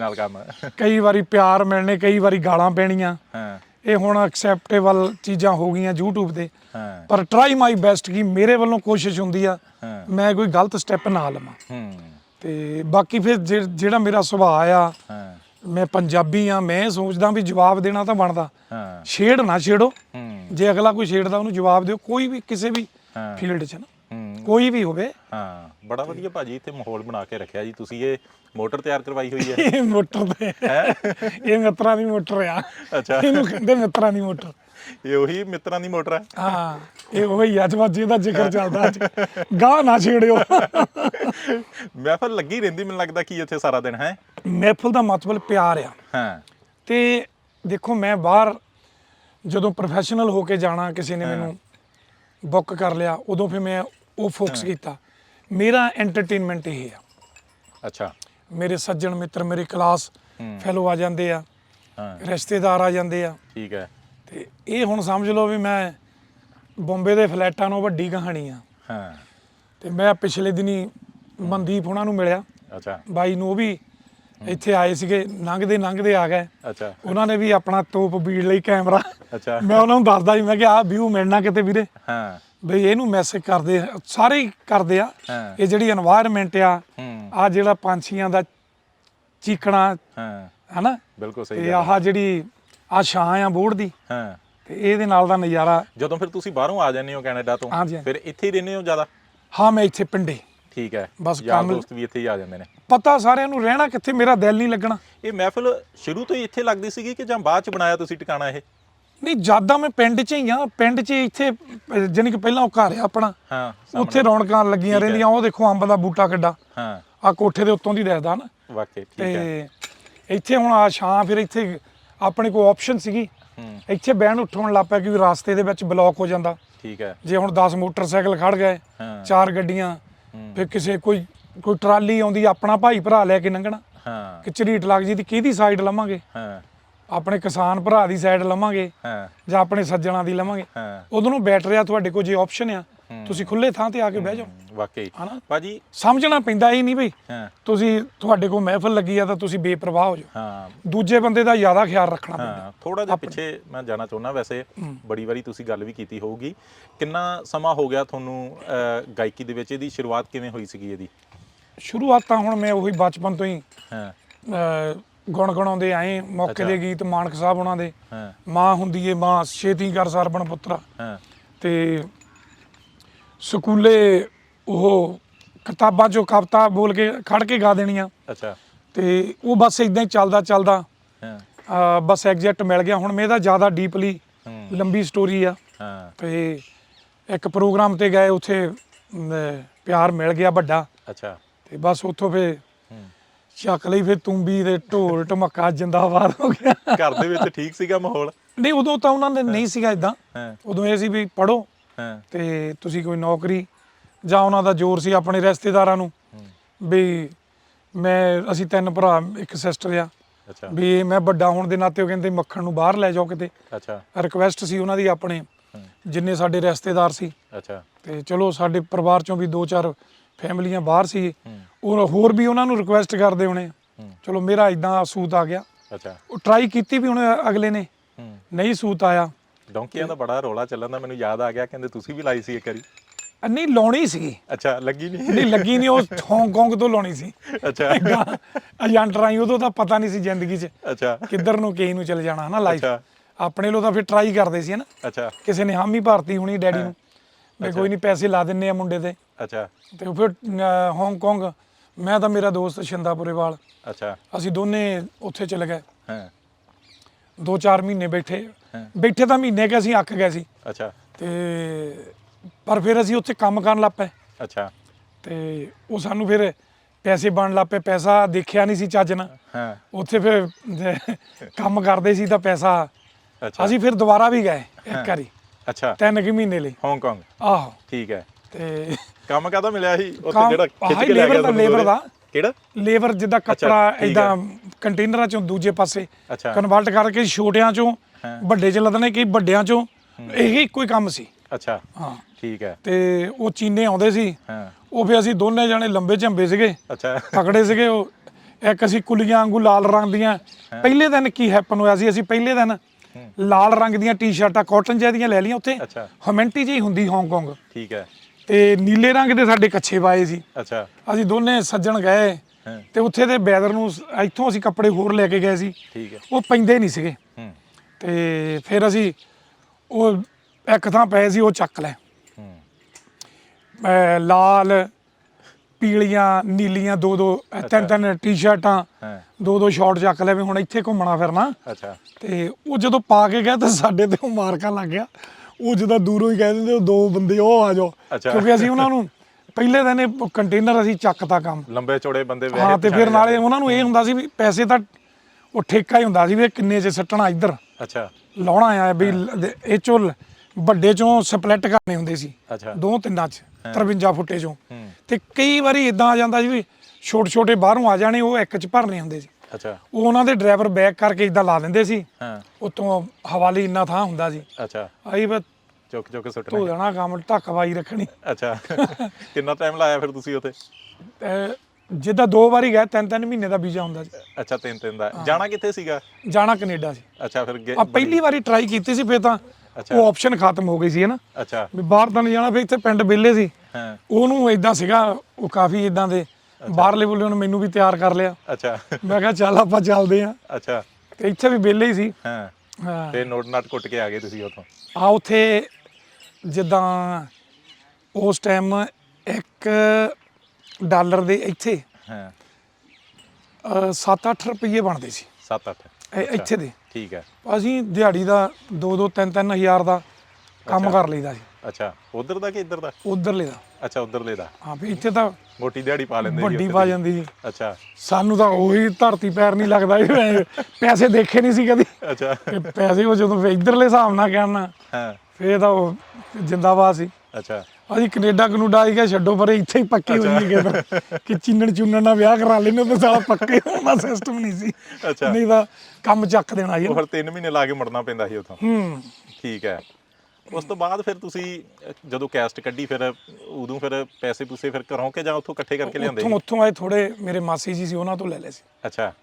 ਕਈ ਵਾਰੀ ਪਿਆਰ ਮਿਲਣੇ ਕਈ ਵਾਰੀ ਗਾਲਾਂ ਪੈਣੀਆਂ। ਹਾਂ। ਇਹ ਹੁਣ ਐਕਸੈਪਟੇਬਲ ਚੀਜ਼ਾਂ ਹੋ ਗਈਆਂ YouTube ਤੇ। ਹਾਂ। ਪਰ ਟਰਾਈ ਮਾਈ ਬੈਸਟ ਕੀ ਮੇਰੇ ਵੱਲੋਂ ਕੋਸ਼ਿਸ਼ ਹੁੰਦੀ ਆ ਮੈਂ ਕੋਈ ਗਲਤ ਸਟੈਪ ਨਾ ਲਵਾਂ। ਹੂੰ। ਤੇ ਬਾਕੀ ਫਿਰ ਜਿਹੜਾ ਮੇਰਾ ਸੁਭਾਅ ਆ ਹਾਂ। ਮੈਂ ਪੰਜਾਬੀ ਆ ਮੈਂ ਸੋਚਦਾ ਵੀ ਜਵਾਬ ਦੇਣਾ ਤਾਂ ਬਣਦਾ। ਹਾਂ। ਛੇੜ ਨਾ ਛੇੜੋ। ਜੇ ਅਗਲਾ ਕੋਈ ਛੇੜਦਾ ਉਹਨੂੰ ਜਵਾਬ ਦਿਓ। ਕੋਈ ਵੀ ਕਿਸੇ ਵੀ ਫੀਲਡ 'ਚ ਨਾ। ਕੋਈ ਵੀ ਹੋਵੇ। ਹਾਂ। ਬੜਾ ਵਧੀਆ ਭਾਜੀ ਇੱਥੇ ਮਾਹੌਲ ਬਣਾ ਕੇ ਰੱਖਿਆ ਜੀ। ਤੁਸੀਂ ਇਹ ਮੋਟਰ ਤਿਆਰ ਕਰਵਾਈ ਹੋਈ ਹੈ। ਇਹ ਮੋਟਰ ਤੇ ਇਹ ਮਿੱਤਰਾਂ ਦੀ ਮੋਟਰ ਆ। ਅੱਛਾ। ਇਹਨੂੰ ਕਹਿੰਦੇ ਮਿੱਤਰਾਂ ਦੀ ਮੋਟਰ। ਇਹ ਉਹੀ ਮਿੱਤਰਾਂ ਦੀ ਮੋਟਰ ਹੈ? ਹਾਂ। ਇਹ ਉਹੀ ਅੱਜ ਬਾਜੀ ਦਾ ਜ਼ਿਕਰ ਚੱਲਦਾ ਅੱਜ। ਗਾਹ ਨਾ ਛੇੜਿਓ। ਮੈਂ ਫਿਰ ਲੱਗੀ ਰਹਿੰਦੀ ਮੈਨੂੰ ਲੱਗਦਾ ਕੀ ਇੱਥੇ ਸਾਰਾ ਦਿਨ ਹੈ? ਮਹਿਫਲ ਦਾ ਮਤਲਬ ਪਿਆਰ ਆ। ਹਾਂ। ਤੇ ਦੇਖੋ ਮੈਂ ਬਾਹਰ ਜਦੋਂ ਪ੍ਰੋਫੈਸ਼ਨਲ ਹੋ ਕੇ ਜਾਣਾ ਕਿਸੇ ਨੇ ਮੈਨੂੰ ਬੁੱਕ ਕਰ ਲਿਆ ਉਦੋਂ ਫਿਰ ਮੈਂ ਉਹ ਫੋਕਸ ਕੀਤਾ। ਮੇਰਾ ਐਂਟਰਟੇਨਮੈਂਟ ਇਹ ਆ। ਅੱਛਾ। ਮੇਰੇ ਸੱਜਣ ਮਿੱਤਰ ਮੇਰੇ ਕਲਾਸ। ਫੈਲੋ ਆ ਜਾਂਦੇ ਆ। ਹਾਂ। ਰਿਸ਼ਤੇਦਾਰ ਆ ਜਾਂਦੇ ਆ। ਠੀਕ ਹੈ। ਤੇ ਇਹ ਹੁਣ ਸਮਝ ਲਓ ਵੀ ਮੈਂ ਬੰਬੇ ਦੇ ਫਲੈਟਾਂ ਨੂੰ ਵੱਡੀ ਕਹਾਣੀ ਆ। ਹਾਂ। ਤੇ ਮੈਂ ਪਿਛਲੇ ਦਿਨੀ ਮਨਦੀਪ ਉਹਨਾਂ ਨੂੰ ਮਿਲਿਆ। ਅੱਛਾ। ਬਾਈ ਨੂੰ ਉਹ ਵੀ ਇੱਥੇ ਆਏ ਸੀਗੇ ਲੰਘਦੇ ਲੰਘਦੇ ਆ ਗਏ। ਅੱਛਾ। ਉਹਨਾਂ ਨੇ ਵੀ ਆਪਣਾ ਤੋਪ ਬੀੜ ਲਈ ਕੈਮਰਾ। ਅੱਛਾ। ਮੈਂ ਉਹਨਾਂ ਨੂੰ ਦੱਸਦਾ ਸੀ ਮੈਂ ਕਿ ਆਹ ਵਿਊ ਮਿਲਣਾ ਕਿਤੇ ਵੀਰੇ? ਹਾਂ। ਬਈ ਇਹਨੂੰ ਮੈਸੇਜ ਕਰਦੇ ਸਾਰੇ ਕਰਦੇ ਆ। ਇਹ ਜਿਹੜੀ এনवायरमेंट ਆ ਆ ਜਿਹੜਾ ਪੰਛੀਆਂ ਦਾ ਚੀਕਣਾ ਹਾਂ। ਹਨਾ? ਬਿਲਕੁਲ ਸਹੀ ਤੇ ਆਹ ਜਿਹੜੀ ਆ ਛਾਂ ਆ ਬੋੜ ਦੀ ਹਾਂ। ਤੇ ਇਹਦੇ ਨਾਲ ਦਾ ਨਜ਼ਾਰਾ ਜਦੋਂ ਫਿਰ ਤੁਸੀਂ ਬਾਹਰੋਂ ਆ ਜਾਂਦੇ ਹੋ ਕੈਨੇਡਾ ਤੋਂ ਫਿਰ ਇੱਥੇ ਹੀ ਰਹਿੰਦੇ ਹੋ ਜ਼ਿਆਦਾ? ਹਾਂ ਮੈਂ ਇੱਥੇ ਪਿੰਡੇ। ਠੀਕ ਹੈ। ਬਸ ਯਾਰ ਕੰਮ- ਦੋਸਤ ਵੀ ਇੱਥੇ ਹੀ ਆ ਜਾਂਦੇ ਨੇ। ਪਤਾ ਸਾਰਿਆਂ ਨੂੰ ਰਹਿਣਾ ਕਿੱਥੇ ਮੇਰਾ ਦਿਲ ਨਹੀਂ ਲੱਗਣਾ। ਇਹ ਮਹਿਫਿਲ ਸ਼ੁਰੂ ਤੋਂ ਹੀ ਇੱਥੇ ਲੱਗਦੀ ਸੀਗੀ ਕਿ ਜਾਂ ਬਾਅਦ ਚ ਬਣਾਇਆ ਤੁਸੀਂ ਟਿਕਾਣਾ ਇਹ? ਨਹੀਂ ਜ਼ਿਆਦਾ ਮੈਂ ਪਿੰਡ 'ਚ ਹੀ ਆ ਪਿੰਡ 'ਚ ਇੱਥੇ ਅਹ, ਜਾਣੀ ਕਿ ਪਹਿਲਾਂ ਉਹ ਘਰ ਆ ਆਪਣਾ। ਹਾਂ ਉੱਥੇ ਰੌਣਕਾਂ ਲੱਗੀਆਂ ਰਹਿੰਦੀਆਂ ਉਹ ਦੇਖੋ ਅੰਬ ਦਾ ਬੂਟਾ ਕਿੱਡਾ। ਹਾਂ। ਆ ਕੋਠੇ ਦੇ ਉੱਤੋਂ ਦੀ ਦਿਖਦਾ ਨਾ ਵਾਕਈ ਠੀਕ ਹੈ। ਤੇ ਇੱਥੇ ਹੁਣ ਆ ਛਾਂ ਫਿਰ ਇੱਥੇ ਆਪਣੇ ਕੋਲ ਆਪਸ਼ਨ ਸੀਗੀ। ਹੂੰ। ਇੱਥੇ ਬਹਿਣ ਉੱਠਣ ਲੱਗ ਪਿਆ ਕਿ ਰਾਸਤੇ ਦੇ ਵਿੱਚ ਬਲੌਕ ਹੋ ਜਾਂਦਾ। ਠੀਕ ਹੈ। ਜੇ ਹੁਣ 10 ਮੋਟਰਸਾਈਕਲ ਖੜ ਗਏ ਹਾਂ। ਚਾਰ ਗੱਡੀਆਂ। ਫਿਰ ਕਿਸੇ ਕੋਈ ਕੋਈ ਟਰਾਲੀ ਆਉਂਦੀ ਆਪਣਾ ਭਾਈ ਭਰਾ ਲੈ ਕੇ ਲੰਘਣਾ। ਹਾਂ। ਕਿ ਝਰੀਟ ਲੱਗ ਜੀ ਦੀ ਕਿਹਦੀ ਸਾਈਡ ਲਵਾਂਗੇ? ਹਾਂ। ਆਪਣੇ ਕਿਸਾਨ ਭਰਾ ਦੀ ਸਾਈਡ ਲਵਾਂਗੇ ਹਾਂ। ਜਾਂ ਆਪਣੇ ਸੱਜਣਾ ਦੀ ਲਵਾਂਗੇ? ਹਾਂ। ਉਦੋਂ ਨੂੰ ਬੈਟਰ ਆ ਤੁਹਾਡੇ ਕੋਲ ਜੇ ਆਪਸ਼ਨ ਆ। ਤੁਸੀਂ ਖੁੱਲੇ ਥਾਂ ਤੇ ਆ ਕੇ ਬਹਿ ਜਾਓ। ਵਾਕਈ। ਹਨਾ? ਭਾਜੀ। ਸਮਝਣਾ ਪੈਂਦਾ ਇਹ ਨਹੀਂ ਬਈ। ਹਾਂ। ਤੁਸੀਂ ਤੁਹਾਡੇ ਕੋਲ ਮਹਿਫਲ ਲੱਗੀ ਆ ਤਾਂ ਤੁਸੀਂ ਬੇਪਰਵਾਹ ਹੋ ਜਾਓ। ਹਾਂ। ਦੂਜੇ ਬੰਦੇ ਦਾ ਜ਼ਿਆਦਾ ਖਿਆਲ ਰੱਖਣਾ ਪੈਂਦਾ। ਹਾਂ ਥੋੜਾ ਜਿਹਾ ਪਿੱਛੇ ਮੈਂ ਜਾਣਾ ਚਾਹੁੰਦਾ ਵੈਸੇ। ਬੜੀ ਵਾਰੀ ਤੁਸੀਂ ਗੱਲ ਵੀ ਕੀਤੀ ਹੋਊਗੀ। ਕਿੰਨਾ ਸਮਾਂ ਹੋ ਗਿਆ ਤੁਹਾਨੂੰ ਗਾਇਕੀ ਦੇ ਵਿੱਚ? ਇਹਦੀ ਸ਼ੁਰੂਆਤ ਕਿਵੇਂ ਹੋਈ ਸੀਗੀ ਇਹਦੀ? ਸ਼ੁਰੂਆਤ ਤਾਂ ਹੁਣ ਮੈਂ ਉਹੀ ਬਚਪਨ ਤੋਂ ਹੀ ਹਾਂ। ਗੁਣ ਗਣਾਉਂਦੇ ਆਏ। ਮੌਕੇ। ਦੇ ਗੀਤ ਮਾਨਕ ਸਾਹਿਬ ਉਹਨਾਂ ਦੇ। ਹਾਂ। ਮਾਂ ਹੁੰਦੀ ਏ ਮਾਂ ਛੇਤੀ ਕਰ ਸਰਬਣ ਪੁੱਤਰਾ। ਹਾਂ। ਤੇ ਸਕੂਲੇ ਉਹ ਕਿਤਾਬਾਂ ਚੋਂ ਕਵਿਤਾ ਬੋਲ ਕੇ ਖੜ ਕੇ ਗਾ ਦੇਣੀਆਂ। ਅੱਛਾ। ਤੇ ਉਹ ਬਸ ਇਦਾਂ ਹੀ ਚੱਲਦਾ ਚੱਲਦਾ ਹਾਂ। ਅਹ, ਬਸ ਐਗਜ਼ੈਕਟ ਮਿਲ ਗਿਆ। ਹੁਣ ਮੇਰਾ ਜ਼ਿਆਦਾ ਡੀਪਲੀ ਹੂੰ। ਲੰਬੀ ਸਟੋਰੀ ਆ। ਹਾਂ। ਤੇ ਇੱਕ ਪ੍ਰੋਗਰਾਮ ਤੇ ਗਏ ਉੱਥੇ ਅਮ, ਪਿਆਰ ਮਿਲ ਗਿਆ ਵੱਡਾ। ਅੱਛਾ। ਤੇ ਬਸ ਉੱਥੋਂ ਫੇ ਹੂੰ। ਚੱਕ ਲਈ ਫੇ ਤੁੰਬੀ ਦੇ ਢੋਲ ਢਮੱਕਾ ਜਿੰਦਾਬਾਦ ਹੋ ਗਿਆ। ਘਰ ਦੇ ਵਿੱਚ ਠੀਕ ਸੀਗਾ ਮਾਹੌਲ? ਨਹੀਂ ਉਦੋਂ ਤਾਂ ਉਹਨਾਂ ਦੇ ਨਹੀਂ ਸੀਗਾ ਇਦਾਂ ਹਾਂ। ਉਦੋਂ ਇਹ ਸੀ ਵੀ ਪੜੋ ਹਾਂ। ਤੇ ਤੁਸੀਂ ਕੋਈ ਨੌਕਰੀ ਜਾਂ ਉਹਨਾਂ ਦਾ ਜ਼ੋਰ ਸੀ ਆਪਣੇ ਰਿਸ਼ਤੇਦਾਰਾਂ ਨੂੰ? ਵੀ ਮੈਂ ਅਸੀਂ ਤਿੰਨ ਭਰਾ ਇੱਕ ਸਿਸਟਰ ਆ। ਅੱਛਾ। ਵੀ ਇਹ ਮੈਂ ਵੱਡਾ ਹੋਣ ਦੇ ਨਾਤੇ ਉਹ ਕਹਿੰਦੇ ਮੱਖਣ ਨੂੰ ਬਾਹਰ ਲੈ ਜਾਓ ਕਿਤੇ। ਅੱਛਾ। ਰਿਕਵੈਸਟ ਸੀ ਉਹਨਾਂ ਦੀ ਆਪਣੇ। ਜਿੰਨੇ ਸਾਡੇ ਰਿਸ਼ਤੇਦਾਰ ਸੀ। ਅੱਛਾ। ਤੇ ਚਲੋ ਸਾਡੇ ਪਰਿਵਾਰ ਚੋਂ ਵੀ ਦੋ ਚਾਰ ਫੈਮਲੀਆਂ ਬਾਹਰ ਸੀ। ਉਹ ਹੋਰ ਵੀ ਉਹਨਾਂ ਨੂੰ ਰਿਕਵੈਸਟ ਕਰਦੇ ਹੋਣੇ। ਚਲੋ ਮੇਰਾ ਇਦਾਂ ਸੂਤ ਆ ਗਿਆ। ਅੱਛਾ। ਉਹ ਟਰਾਈ ਕੀਤੀ ਵੀ ਹੁਣ ਅਗਲੇ ਨੇ। ਨਹੀਂ ਸੂਤ ਆਇਆ। ਡੌਂਕੀਆਂ ਦਾ ਬੜਾ ਰੋਲਾ ਚੱਲਣ ਦਾ ਮੈਨੂੰ ਯਾਦ ਆ ਗਿਆ ਕਹਿੰਦੇ ਤੁਸੀਂ ਵੀ ਲਾਈ ਸੀ ਇੱਕ ਵਾਰੀ। ਨਹੀਂ ਲਾਉਣੀ ਸੀਗੀ। ਅੱਛਾ ਲੱਗੀ ਨਹੀਂ? ਨਹੀਂ ਲੱਗੀ ਨਹੀਂ ਉਹ ਹਾਂਗਕਾਂਗ ਤੋਂ ਲਾਉਣੀ ਸੀ। ਅੱਛਾ। ਏਜੰਟ ਰਾਈ ਉਦੋਂ ਤਾਂ ਪਤਾ ਨਹੀਂ ਸੀ ਜ਼ਿੰਦਗੀ 'ਚ ਅੱਛਾ। ਕਿੱਧਰ ਨੂੰ ਕਿਹ ਨੂੰ ਚਲੇ ਜਾਣਾ ਹਨਾ ਲਾਈਫ। ਆਪਣੇ ਲੋ ਤਾਂ ਫਿਰ ਟਰਾਈ ਕਰਦੇ ਸੀ ਹਨਾ। ਅੱਛਾ। ਕਿਸੇ ਨੇ ਹਾਮੀ ਭਰਤੀ ਹੋਣੀ ਡੈਡੀ ਨੂੰ। ਵੀ ਕੋਈ ਨਹੀਂ ਪੈਸੇ ਲਾ ਦਿੰਨੇ ਆ ਮੁੰਡੇ ਤੇ ਅੱਛਾ। ਤੇ ਫਿਰ ਹਾਂਗਕਾਂਗ ਮੈਂ ਤਾਂ ਮੇਰਾ ਦੋਸਤ ਸ਼ਿੰਦਾਪੁਰੇਵਾਲ ਅੱਛਾ। ਅਸੀਂ ਦੋਨੇ ਉੱਥੇ ਚਲੇ ਗਏ। ਹਾਂ। ਦੋ ਚਾਰ ਮਹੀਨੇ ਬੈਠੇ। ਬੈਠੇ ਤਾਂ ਮਹੀਨੇ ਕਿ ਅਸੀਂ ਅੱਕ ਗਏ ਸੀ। ਅੱਛਾ। ਤੇ ਪਰ ਫਿਰ ਅਸੀਂ ਉੱਥੇ ਕੰਮ ਕਰਨ ਲੱਗ ਪਏ। ਅੱਛਾ। ਤੇ ਉਹ ਸਾਨੂੰ ਫਿਰ ਪੈਸੇ ਬਣ ਲੱਗ ਪਏ। ਪੈਸਾ ਦੇਖਿਆ ਨਹੀਂ ਸੀ ਚੱਜ ਨਾਲ। ਹਾਂ। ਉੱਥੇ ਫਿਰ ਕੰਮ ਕਰਦੇ ਸੀ ਤਾਂ ਪੈਸਾ ਅੱਛਾ। ਅਸੀਂ ਫਿਰ ਦੁਬਾਰਾ ਵੀ ਗਏ ਇੱਕ ਵਾਰੀ। ਅੱਛਾ। ਤਿੰਨ ਕੁ ਮਹੀਨੇ ਲਈ। ਹਾਂਗਕਾਂਗ ਆਹੋ। ਠੀਕ ਹੈ। ਤੇ ਕੰਮ ਕਾਹਦਾ ਮਿਲਿਆ ਸੀ? ਉੱਥੇ ਜਿਹੜਾ ਖਿੱਚ ਆਹੀ ਕੇ ਲੈ labor ਗਿਆ ਦਾ-। ਕਿਹੜਾ? ਲੇਬਰ ਜਿੱਦਾਂ ਕੱਪੜਾ। ਇਦਾਂ ਕੰਟੇਨਰਾਂ ਚੋਂ ਦੂਜੇ ਪਾਸੇ ਅੱਛਾ। ਕਨਵਰਟ ਕਰਕੇ ਛੋਟਿਆਂ ਚੋਂ ਹਾਂ। ਵੱਡੇ ਚ ਲੱਦਣੇ ਕਿ ਵੱਡਿਆਂ ਚੋਂ ਇਹ ਇੱਕੋ ਹੀ ਕੰਮ ਸੀ। ਅੱਛਾ। ਹਾਂ। ਠੀਕ ਹੈ। ਤੇ ਉਹ ਚੀਨੇ ਆਉਂਦੇ ਸੀ। ਹਾਂ। ਉਹ ਫਿਰ ਅਸੀਂ ਦੋਨੇ ਜਾਣੇ ਲੰਬੇ ਝੰਬੇ ਸੀਗੇ। ਅੱਛਾ। ਤਕੜੇ ਸੀਗੇ ਉਹ। ਇੱਕ ਅਸੀਂ ਕੁਲੀਆਂ ਵਾਂਗੂ ਲਾਲ ਰੰਗ ਦੀਆਂ। ਪਹਿਲੇ ਦਿਨ ਕੀ ਹੈਪਨ ਹੋਇਆ ਸੀ? ਅਸੀਂ ਪਹਿਲੇ ਦਿਨ ਲਾਲ ਰੰਗ ਦੀਆਂ ਟੀ-ਸ਼ਰਟਾਂ ਕਾਟਨ ਜਿਹਦੀਆਂ ਲੈ ਲਈਆਂ ਉੱਥੇ। ਅੱਛਾ। ਹਮੈਂਟੀ ਜਿਹੀ ਹੁੰਦੀ ਹਾਂਗਕਾਂਗ ਠੀਕ ਹੈ। ਤੇ ਨੀਲੇ ਰੰਗ ਦੇ ਸਾਡੇ ਕੱਛੇ ਪਾਏ ਸੀ। ਅੱਛਾ। ਅਸੀਂ ਦੋਨੇ ਸੱਜਣ ਗਏ। ਤੇ ਉੱਥੇ ਦੇ ਵੈਦਰ ਨੂੰ ਸ- ਇੱਥੋਂ ਅਸੀਂ ਕੱਪੜੇ ਹੋਰ ਲੈ ਕੇ ਗਏ ਸੀ। ਠੀਕ ਹੈ। ਉਹ ਪੈਂਦੇ ਨਹੀਂ ਸੀਗੇ। ਹੂੰ। ਤੇ ਫਿਰ ਅਸੀਂ ਉਹ ਇੱਕ ਥਾਂ ਪਏ ਸੀ ਉਹ ਚੱਕ ਲੈ ਹੂੰ। ਅਹ ਲਾਲ ਪੀਲੀਆਂ ਨੀਲੀਆਂ ਦੋ ਦੋ ਤਿੰਨ ਤਿੰਨ ਟੀ-ਸ਼ਰਟਾਂ ਹਾਂ। ਦੋ ਦੋ ਸ਼ਾਰਟ ਚੱਕ ਲੈ ਵੀ ਹੁਣ ਇੱਥੇ ਘੁੰਮਣਾ ਫਿਰਨਾ। ਅੱਛਾ। ਤੇ ਉਹ ਜਦੋਂ ਪਾ ਕੇ ਗਿਆ ਤਾਂ ਸਾਡੇ ਤੇ ਉਹ ਮਾਰਕਾ ਲੱਗ ਗਿਆ। ਉਹ ਜਦੋਂ ਦੂਰੋਂ ਹੀ ਕਹਿ ਦਿੰਦੇ ਉਹ ਦੋ ਬੰਦੇ ਉਹ ਆ ਜਾਓ। ਅੱਛਾ। ਕਿਉਂਕਿ ਅਸੀਂ ਉਹਨਾਂ ਨੂੰ ਪਹਿਲੇ ਦਿਨ ਇਹ ਕੰਟੇਨਰ ਅਸੀਂ ਚੱਕਤਾ ਕੰਮ। ਲੰਬੇ ਚੌੜੇ ਬੰਦੇ ਵੈਸੇ ਹਾਂ ਤੇ ਫਿਰ ਨਾਲੇ। ਉਹਨਾਂ ਨੂੰ ਇਹ ਹੁੰਦਾ ਸੀ ਵੀ ਪੈਸੇ ਤਾਂ ਉਹ ਠੇਕਾ ਹੀ ਹੁੰਦਾ ਸੀ ਵੀ ਇਹ ਕਿੰਨੇ ਚ ਸੱਟਣਾ ਇੱਧਰ। ਅੱਛਾ। ਲਾਉਣਾ ਆ ਵੀ ਇਹ ਚੋਂ ਵੱਡੇ ਚੋਂ ਸਪਲਿਟ ਕਰਨੇ ਹੁੰਦੇ ਸੀ। ਅੱਛਾ। ਦੋ ਤਿੰਨਾਂ ਚ 53 ਫੁੱਟੇ ਚੋਂ। ਤੇ ਕਈ ਵਾਰੀ ਇਦਾਂ ਆ ਜਾਂਦਾ ਸੀ ਵੀ ਛੋਟੇ ਛੋਟੇ ਬਾਹਰੋਂ ਆ ਜਾਣੇ ਉਹ ਇੱਕ ਚ ਭਰਨੇ ਹੁੰਦੇ ਸੀ। ਅੱਛਾ। ਉਹ ਉਹਨਾਂ ਦੇ ਡਰਾਈਵਰ ਬੈਕ ਕਰਕੇ ਇਦਾਂ ਲਾ ਦਿੰਦੇ ਸੀ। ਹਾਂ। ਉਤੋਂ ਹਵਾਲੀ ਇੰਨਾ ਥਾਂ ਹੁੰਦਾ ਸੀ। ਅੱਛਾ। ਆਈ ਬਸ ਚੁੱਕ ਚੁੱਕ ਧੋ ਸੁੱਟਣੇ ਦੇਣਾ ਕੰਮ ਢੱਕਵਾਈ ਰੱਖਣੀ। ਅੱਛਾ। ਕਿੰਨਾ ਟਾਈਮ ਲਾਇਆ ਫਿਰ ਤੁਸੀਂ ਉੱਥੇ? ਜਿੱਦਾਂ ਦੋ ਵਾਰੀ ਗਏ ਤਿੰਨ ਤਿੰਨ ਮਹੀਨੇ ਦਾ ਵੀਜ਼ਾ ਹੁੰਦਾ ਸੀ। ਅੱਛਾ ਤਿੰਨ ਤਿੰਨ ਦਾ। ਜਾਣਾ ਕਿੱਥੇ ਸੀਗਾ? ਜਾਣਾ ਕੈਨੇਡਾ ਸੀ। ਅੱਛਾ ਫਿਰ ਆ ਪਹਿਲੀ ਵਾਰੀ ਟਰਾਈ ਕੀਤੀ ਸੀ ਫੇਰ ਤਾਂ। ਉਹ ਆਪਸ਼ਨ ਖਤਮ ਹੋ ਗਈ ਸੀ ਹਨਾ? ਅੱਛਾ। ਵੀ ਬਾਹਰ ਤਾਂ ਨਹੀਂ ਜਾਣਾ ਫੇਰ ਇੱਥੇ ਪਿੰਡ ਬੇਲੇ ਸੀ। ਹਾਂ। ਉਹਨੂੰ ਇਦਾਂ ਸੀਗਾ ਉਹ ਕਾਫੀ ਇਦਾਂ ਦੇ ਬਾਹਰਲੇ ਬੁੱਲੇ ਉਹਨੇ ਮੈਨੂੰ ਵੀ ਤਿਆਰ ਕਰ ਲਿਆ। ਅੱਛਾ। ਮੈਂ ਕਿਹਾ ਚੱਲ ਆਪਾਂ ਚੱਲਦੇ ਆਂ ਅੱਛਾ। ਤੇ ਇੱਥੇ ਵੀ ਬੇਲੇ ਹੀ ਸੀ। ਹਾਂ। ਹਾਂ। ਫਿਰ ਨੋਟ ਨਾਟ ਕੁੱਟ ਕੇ ਆ ਗਏ ਤੁਸੀਂ ਉੱਥੋਂ। ਆ ਉੱਥੇ ਜਿੱਦਾਂ ਉਸ ਟਾਈਮ 1 ਡਾਲਰ ਦੇ ਇੱਥੇ ਹਾਂ। 7-8 ਰੁਪਏ ਬਣਦੇ ਸੀ। 7 8 ਇਹ ਇੱਥੇ ਦੇ। ਠੀਕ ਹੈ। ਅਸੀਂ ਦਿਹਾੜੀ ਦਾ 2-2 3-3 ਹਜ਼ਾਰ ਦਾ ਕੰਮ ਕਰ ਲਈਦਾ ਸੀ। ਅੱਛਾ ਉਧਰ ਦਾ ਕਿ ਇੱਧਰ ਦਾ? ਉਧਰਲੇ ਦਾ। ਅੱਛਾ ਉਧਰਲੇ ਦਾ। ਹਾਂ ਵੀ ਇੱਥੇ ਤਾਂ ਮੋਟੀ ਦਿਹਾੜੀ ਪਾ ਲੈਂਦੇ ਵੱਡੀ ਉੱਥੇ ਪਾ। ਜਾਂਦੀ ਸੀ ਅੱਛਾ। ਸਾਨੂੰ ਤਾਂ ਉਹੀ ਧਰਤੀ ਪੈਰ ਨਹੀਂ ਲੱਗਦਾ ਐਂ ਪੈਸੇ ਦੇਖੇ ਨਹੀਂ ਸੀ ਕਦੀ। ਅੱਛਾ। ਤੇ ਪੈਸੇ ਉਹ ਜਦੋਂ ਇੱਧਰਲੇ ਹਿਸਾਬ ਨਾਲ ਕਹਿਣਾ ਹਾਂ। ਫੇਰ ਤਾਂ ਉਹ ਜਿੰਦਾਬਾਦ ਸੀ। ਅੱਛਾ। ਅਸੀਂ ਕੈਨੇਡਾ ਕਨੂਡਾ ਆਈ ਗਏ ਛੱਡੋ ਪਰੇ ਇੱਥੇ ਹੀ ਪੱਕੇ ਹੋਈ ਕਿਧਰ ਕਿ ਚਿੰਨਣ ਚੁੰਨਣ ਨਾਲ ਵਿਆਹ ਕਰਾ ਲੈਨੇ ਤੇ ਸਾਲਾ ਪੱਕੇ ਹੋਣ ਸਿਸਟਮ ਨਹੀਂ ਸੀ। ਅੱਛਾ। ਨਹੀਂ ਤਾਂ ਕੰਮ ਚੱਕ ਦੇਣਾ ਸੀ ਉਹ ਫਿਰ 3 ਮਹੀਨੇ ਲਾ ਕੇ ਮੁੜਨਾ ਪੈਂਦਾ ਸੀ ਉੱਥੋਂ। ਹੂੰ। ਠੀਕ ਹੈ। ਉਸ ਤੋਂ ਬਾਅਦ ਫਿਰ ਤੁਸੀਂ ਅਹ, ਜਦੋਂ ਕੈਸਟ ਕੱਢੀ ਫਿਰ ਉਦੋਂ ਫਿਰ ਪੈਸੇ ਪੂਸੇ ਫਿਰ ਘਰੋਂ ਕੇ ਜਾਂ ਉੱਥੋਂ ਇਕੱਠੇ ਕਰਕੇ ਲਿਆਂਦੇ ਉੱਥੋਂ ਉੱਥੋਂ ਆਏ ਥੋੜੇ ਮੇਰੇ ਮਾਸੀ ਜੀ ਸੀ ਉਹਨਾਂ ਤੋਂ ਲੈ ਲਏ ਸੀ। ਅੱਛਾ।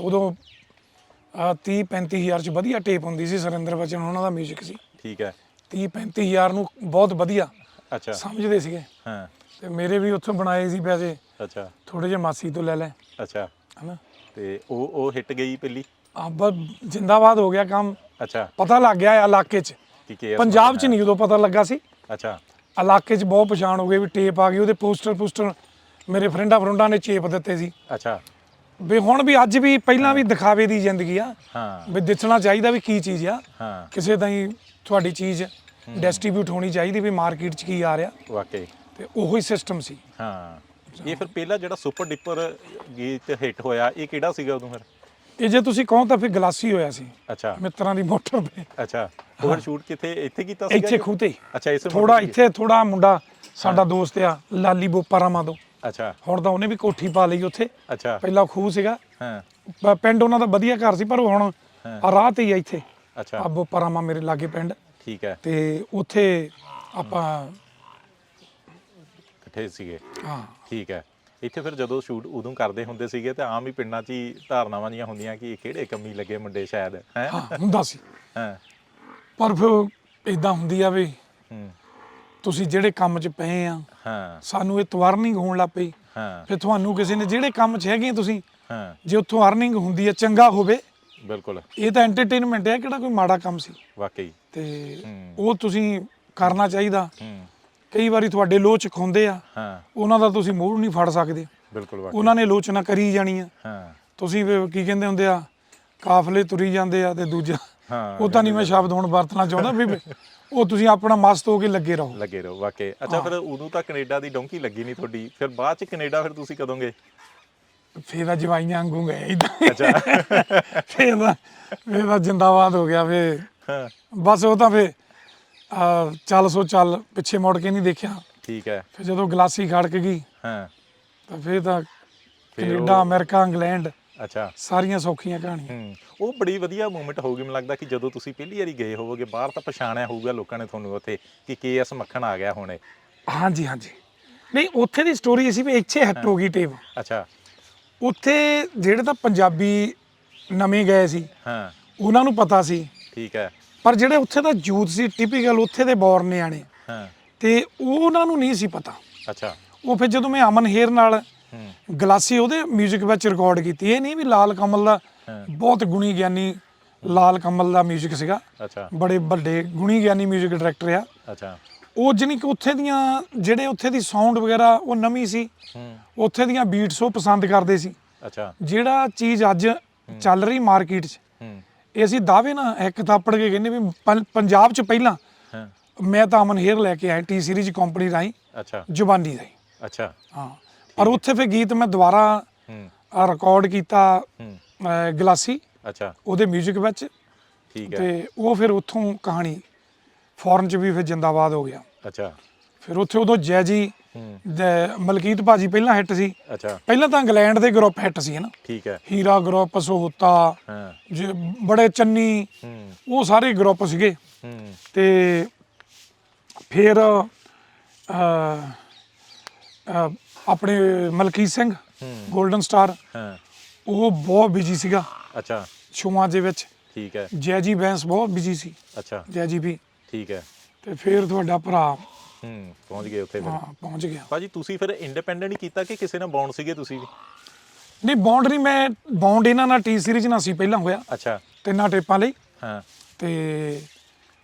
ਉਦੋਂ ਆ 30 35 ਹਜ਼ਾਰ ਚ ਵਧੀਆ ਟੇਪ ਹੁੰਦੀ ਸੀ ਸੁਰਿੰਦਰ ਬਚਨ ਉਹਨਾਂ ਦਾ 뮤직 ਸੀ। ਠੀਕ ਹੈ। 30 35 ਹਜ਼ਾਰ ਨੂੰ ਬਹੁਤ ਵਧੀਆ ਅੱਛਾ। ਸਮਝਦੇ ਸੀਗੇ। ਹਾਂ। ਤੇ ਮੇਰੇ ਵੀ ਉੱਥੋਂ ਬਣਾਏ ਸੀ ਪੈਸੇ। ਅੱਛਾ। ਥੋੜੇ ਜਿਹੇ ਮਾਸੀ ਤੋਂ ਲੈ ਲੈ ਅੱਛਾ। ਹਨਾ? ਤੇ ਉਹ ਉਹ ਹਿੱਟ ਗਈ ਪਹਿਲੀ? ਆ ਬਸ ਜਿੰਦਾਬਾਦ ਹੋ ਗਿਆ ਕੰਮ। ਅੱਛਾ। ਪਤਾ ਲੱਗ ਗਿਆ ਇਲਾਕੇ 'ਚ। ਕੀ ਕੀ ਪੰਜਾਬ 'ਚ ਨਹੀਂ ਉਦੋਂ ਪਤਾ ਲੱਗਾ ਸੀ। ਅੱਛਾ। ਇਲਾਕੇ 'ਚ ਬਹੁਤ ਪਛਾਣ ਹੋ ਗਈ ਵੀ ਟੇਪ ਆ ਗਈ ਉਹਦੇ ਪੋਸਟਰ ਪੋਸਟਰ ਮੇਰੇ ਫਰੈਂਡਾਂ ਫਰੁੰਡਾਂ ਨੇ ਚੇਪ ਦਿੱਤੇ ਸੀ। ਅੱਛਾ। ਵੀ ਹੁਣ ਵੀ ਅੱਜ ਵੀ ਪਹਿਲਾਂ ਵੀ ਦਿਖਾਵੇ ਦੀ ਜ਼ਿੰਦਗੀ ਆ। ਹਾਂ। ਵੀ ਦਿਸਣਾ ਚਾਹੀਦਾ ਵੀ ਕੀ ਚੀਜ਼ ਆ। ਹਾਂ। ਕਿਸੇ ਤਾਈਂ ਤੁਹਾਡੀ ਚੀਜ਼ ਡਿਸਟ੍ਰੀਬਿਊਟ ਹੋਣੀ ਚਾਹੀਦੀ ਵੀ ਮਾਰਕੀਟ 'ਚ ਕੀ ਆ ਰਿਹਾ। ਵਾਕਈ। ਤੇ ਉਹੋ ਹੀ ਸਿਸਟਮ ਸੀ। ਹਾਂ। ਇਹ ਫਿਰ ਪਹਿਲਾ ਜਿਹੜਾ ਸੁਪਰ ਡਿਪਰ ਗੀਤ ਹਿੱਟ ਹੋਇਆ ਇਹ ਕਿਹੜਾ ਸੀਗਾ ਉਦੋਂ ਫਿਰ? ਇਹ ਜੇ ਤੁਸੀਂ ਕਹੋ ਤਾਂ ਫਿਰ ਗਲਾਸੀ ਹੋਇਆ ਸੀ। ਅੱਛਾ। ਮਿੱਤਰਾਂ ਦੀ ਮੋਟਰ ਤੇ। ਅੱਛਾ। ਉਹ ਫਿਰ ਸ਼ੂਟ ਕਿੱਥੇ ਇੱਥੇ ਕੀਤਾ ਸੀਗਾ ਇੱਥੇ ਖੂਤੇ ਅੱਛਾ ਇਸੇ ਥੋੜਾ ਇੱਥੇ ਥੋੜਾ ਮੁੰਡਾ ਸਾਡਾ ਦੋਸਤ ਆ ਲਾਲੀ ਬੋਪਾਰਾਮਾ ਤੋਂ। ਅੱਛਾ। ਹੁਣ ਤਾਂ ਉਹਨੇ ਵੀ ਕੋਠੀ ਪਾ ਲਈ ਉੱਥੇ। ਅੱਛਾ। ਪਹਿਲਾਂ ਖੂਹ ਸੀਗਾ। ਹਾਂ। ਪਿੰਡ ਉਹਨਾਂ ਦਾ ਵਧੀਆ ਘਰ ਸੀ ਪਰ ਹੁਣ ਆ ਰਾਹ ਤੇ ਹੀ ਆ ਇੱਥੇ। ਅੱਛਾ। ਆ ਬੋਪਾਰਾਮਾ ਮੇਰੇ ਲਾਗੇ ਪਿੰਡ। ਠੀਕ ਹੈ। ਤੇ ਉੱਥੇ ਆਪਾਂ ਇਕੱਠੇ ਸੀਗੇ। ਹਾਂ। ਠੀਕ ਹੈ। ਇੱਥੇ ਫਿਰ ਜਦੋਂ ਸ਼ੂਟ ਉਦੋਂ ਕਰਦੇ ਹੁੰਦੇ ਸੀਗੇ ਤੇ ਆਮ ਹੀ ਪਿੰਡਾਂ 'ਚ ਹੀ ਧਾਰਨਾਵਾਂ ਜੀਆਂ ਹੁੰਦੀਆਂ ਕਿ ਇਹ ਕਿਹੜੇ ਕੰਮੀ ਲੱਗੇ ਮੁੰਡੇ ਸ਼ਾਇਦ ਹੈ? ਹਾਂ ਹੁੰਦਾ ਸੀ। ਹਾਂ। ਪਰ ਫਿਰ ਇਦਾਂ ਹੁੰਦੀ ਆ ਵੀ ਹੂੰ। ਤੁਸੀਂ ਜਿਹੜੇ ਕੰਮ 'ਚ ਪਏ ਆ ਹਾਂ। ਸਾਨੂੰ ਇਹ ਤਵਰਨਿੰਗ ਹੋਣ ਲੱਗ ਪਈ। ਹਾਂ। ਫਿਰ ਤੁਹਾਨੂੰ ਕਿਸੇ ਨੇ ਜਿਹੜੇ ਕੰਮ 'ਚ ਹੈਗੇ ਤੁਸੀਂ ਹਾਂ। ਜੇ ਉੱਥੋਂ ਅਰਨਿੰਗ ਹੁੰਦੀ ਹੈ ਚੰਗਾ ਹੋਵੇ। ਬਿਲਕੁਲ। ਇਹ ਤਾਂ ਐਂਟਰਟੇਨਮੈਂਟ ਹੈ ਕਿਹੜਾ ਕੋਈ ਮਾੜਾ ਕੰਮ ਸੀ। ਵਾਕਈ। ਤੇ। ਉਹ ਤੁਸੀਂ ਕਰਨਾ ਚਾਹੀਦਾ। ਹੂੰ। ਕਈ ਵਾਰੀ ਤੁਹਾਡੇ ਲੋਚ ਖੁੰਦੇ ਆ। ਹਾਂ। ਉਹਨਾਂ ਦਾ ਤੁਸੀਂ ਮੂੰਹ ਨਹੀਂ ਫੜ ਸਕਦੇ। ਬਿਲਕੁਲ ਵਾਕਈ। ਉਹਨਾਂ ਨੇ ਲੋਚਨਾ ਕਰੀ ਜਾਣੀ ਆ। ਹਾਂ। ਤੁਸੀਂ ਕੀ ਕਹਿੰਦੇ ਹੁੰਦੇ ਆ ਕਾਫਲੇ ਤੁਰੀ ਜਾਂਦੇ ਆ ਤੇ ਦੂਜਾ ਹਾਂ ਉਹ ਤਾਂ ਨਹੀਂ ਮੈਂ ਸ਼ਬਦ ਹੁਣ ਵਰਤਣਾ ਚਾਹੁੰਦਾ ਵੀ ਉਹ ਤੁਸੀਂ ਆਪਣਾ ਮਸਤ ਹੋ ਕੇ ਲੱਗੇ ਰਹੋ। ਲੱਗੇ ਰਹੋ ਵਾਕਈ। ਅੱਛਾ ਫਿਰ ਉਦੋਂ ਤਾਂ ਕੈਨੇਡਾ ਦੀ ਡੋਂਕੀ ਲੱਗੀ ਨਹੀਂ ਤੁਹਾਡੀ। ਫਿਰ ਬਾਅਦ 'ਚ ਕੈਨੇਡਾ ਫਿਰ ਤੁਸੀਂ ਕਦੋਂ ਗਏ? ਫੇਰ ਤਾਂ ਜਵਾਈਆਂ ਵਾਂਗੂ ਗਏ ਇਦਾਂ। ਅੱਛਾ। ਫੇਰ ਤਾਂ ਫੇਰ ਜਿੰਦਾਬਾਦ ਹੋ ਗਿਆ ਫੇ ਹਾਂ। ਬਸ ਉਹ ਤਾਂ ਫੇ ਆ ਚੱਲ ਸੋ ਚੱਲ ਪਿੱਛੇ ਮੁੜ ਕੇ ਨਹੀਂ ਦੇਖਿਆ। ਠੀਕ ਹੈ। ਫਿਰ ਜਦੋਂ ਗਲਾਸੀ ਖੜਕ ਗਈ ਹਾਂ। ਤਾਂ ਫੇਰ ਤਾਂ ਕੈਨੇਡਾ ਅਮਰੀਕਾ ਇੰਗਲੈਂਡ ਅੱਛਾ। ਸਾਰੀਆਂ ਸੌਖੀਆਂ ਕਹਾਣੀਆਂ। ਹੂੰ ਉਹ ਬੜੀ ਵਧੀਆ ਮੂਮੈਂਟ ਹੋਊਗੀ ਮੈਨੂੰ ਲੱਗਦਾ ਕਿ ਜਦੋਂ ਤੁਸੀਂ ਪਹਿਲੀ ਵਾਰੀ ਗਏ ਹੋਵੋਗੇ ਬਾਹਰ ਤਾਂ ਪਛਾਣਿਆ ਹੋਊਗਾ ਲੋਕਾਂ ਨੇ ਤੁਹਾਨੂੰ ਉੱਥੇ ਕਿ ਕੇਐਸ ਮੱਖਣ ਆ ਗਿਆ ਹੁਣੇ। ਹਾਂਜੀ ਹਾਂਜੀ। ਨਹੀਂ ਉੱਥੇ ਦੀ ਸਟੋਰੀ ਸੀ ਵੀ ਇੱਥੇ ਹਿੱਟ ਹੋ ਗਈ ਟੇਪ। ਅੱਛਾ। ਉੱਥੇ ਜਿਹੜੇ ਤਾਂ ਪੰਜਾਬੀ ਨਵੇਂ ਗਏ ਸੀ ਹਾਂ। ਉਹਨਾਂ ਨੂੰ ਪਤਾ ਸੀ। ਠੀਕ ਹੈ। ਪਰ ਜਿਹੜੇ ਉੱਥੇ ਦਾ ਯੂਥ ਸੀ ਟਿਪੀਕਲ ਉੱਥੇ ਦੇ ਬੌਰਨ ਨਿਆਣੇ ਹਾਂ ਤੇ ਉਹਨਾਂ ਨੂੰ ਨਹੀਂ ਸੀ ਪਤਾ ਅੱਛਾ ਉਹ ਫਿਰ ਜਦੋਂ ਮੈਂ ਅਮਨ ਹੇਰ ਨਾਲ ਹੂੰ ਗਲਾਸੀ ਉਹਦੇ 뮤직 ਵਿੱਚ ਰਿਕਾਰਡ ਕੀਤੀ ਇਹ ਨਹੀਂ ਵੀ ਲਾਲ ਕਮਲ ਦਾ ਹਾਂ। ਬਹੁਤ ਗੁਣੀ ਗਿਆਨੀ ਲਾਲ ਕਮਲ ਦਾ 뮤직 ਸੀਗਾ ਅੱਛਾ ਬੜੇ ਵੱਡੇ ਗੁਣੀ ਗਿਆਨੀ 뮤직 ਡਾਇਰੈਕਟਰ ਆ ਅੱਛਾ ਉਹ ਜਾਣੀ ਕਿ ਉੱਥੇ ਦੀਆਂ ਜਿਹੜੇ ਉੱਥੇ ਦੀ ਸਾਊਂਡ ਵਗੈਰਾ ਉਹ ਨਵੀਂ ਸੀ ਹੂੰ ਉੱਥੇ ਦੀਆਂ ਬੀਟਸ ਉਹ ਪਸੰਦ ਕਰਦੇ ਸੀ ਅੱਛਾ ਜਿਹੜਾ ਚੀਜ਼ ਅੱਜ ਚੱਲ ਰਹੀ ਮਾਰਕੀਟ 'ਚ ਹੂੰ ਇਹ ਅਸੀਂ ਦਾਅਵੇ ਨਾ ਇੱਕ ਥਾਪੜ ਕੇ ਕਹਿੰਦੇ ਵੀ ਪੰ- ਪੰਜਾਬ 'ਚ ਪਹਿਲਾਂ ਹਾਂ। ਮੈਂ ਤਾਂ ਅਮਨ ਹੇਰ ਲੈ ਕੇ ਆਇਆ ਟੀ ਸੀਰੀਜ਼ ਕੰਪਨੀ ਰਾਹੀਂ ਅੱਛਾ। ਜ਼ੁਬਾਨੀ ਰਾਹੀਂ। ਅੱਛਾ। ਹਾਂ। ਪਰ ਉੱਥੇ ਫਿਰ ਗੀਤ ਮੈਂ ਦੁਬਾਰਾ ਹੂੰ। ਰਿਕਾਰਡ ਕੀਤਾ ਹੂੰ। ਅਹ, ਗਲਾਸੀ। ਅੱਛਾ। ਉਹਦੇ 뮤직 ਵਿੱਚ। ਠੀਕ ਹੈ। ਤੇ ਉਹ ਫਿਰ ਉੱਥੋਂ ਕਹਾਣੀ ਫੋਰਨ 'ਚ ਵੀ ਫਿਰ ਜਿੰਦਾਬਾਦ ਹੋ ਗਿਆ। ਅੱਛਾ। ਫਿਰ ਉੱਥੇ ਉਦੋਂ ਜੈਜੀ ਦੇ- ਮਲਕੀਤ ਭਾਜੀ ਪਹਿਲਾਂ ਹਿੱਟ ਸੀ। ਅੱਛਾ। ਪਹਿਲਾਂ ਤਾਂ ਇੰਗਲੈਂਡ ਦੇ ਗਰੁੱਪ ਹਿੱਟ ਸੀ ਹਨਾ ਠੀਕ ਹੈ। ਹੀਰਾ ਗਰੁੱਪ ਸੋਹਤਾ ਹਾਂ। ਜੇ ਬੜੇ ਚੰਨੀ ਹੂੰ। ਉਹ ਸਾਰੇ ਗਰੁੱਪ ਸੀਗੇ। ਹੂੰ। ਤੇ ਫਿਰ ਆਪਣੇ ਮਲਕੀਤ ਸਿੰਘ 골ਡਨ ਸਟਾਰ ਹਾਂ। ਉਹ ਬਹੁਤ ਬਿਜ਼ੀ ਸੀਗਾ। ਅੱਛਾ। ਸ਼ੋਆਂ ਦੇ ਵਿੱਚ। ਠੀਕ ਹੈ। ਜੈਜੀ ਬੈਂਸ ਬਹੁਤ ਬਿਜ਼ੀ ਸੀ। ਅੱਛਾ। ਜੈਜੀ ਵੀ। ਠੀਕ ਹੈ। ਤੇ ਫਿਰ ਤੁਹਾਡਾ ਭਰਾ ਹੂੰ ਪਹੁੰਚ ਗਏ ਉੱਥੇ ਫਿਰ। ਹਾਂ ਪਹੁੰਚ ਗਿਆ ਭਾਜੀ ਤੁਸੀਂ ਫਿਰ ਇੰਡੀਪੈਂਡੈਂਟ ਹੀ ਕੀਤਾ ਕਿ ਕਿਸੇ ਨਾਲ ਬੌਂਡ ਸੀਗੇ ਤੁਸੀਂ? ਵੀ ਨਹੀਂ ਬੌਂਡ ਨਹੀਂ ਮੈਂ ਬੌਂਡ ਇਹਨਾਂ ਨਾਲ ਟੀ ਸੀਰੀਜ਼ ਨਾਲ ਸੀ ਪਹਿਲਾਂ ਹੋਇਆ। ਅੱਛਾ। ਤਿੰਨਾਂ ਟੇਪਾਂ ਲਈ। ਹਾਂ। ਤੇ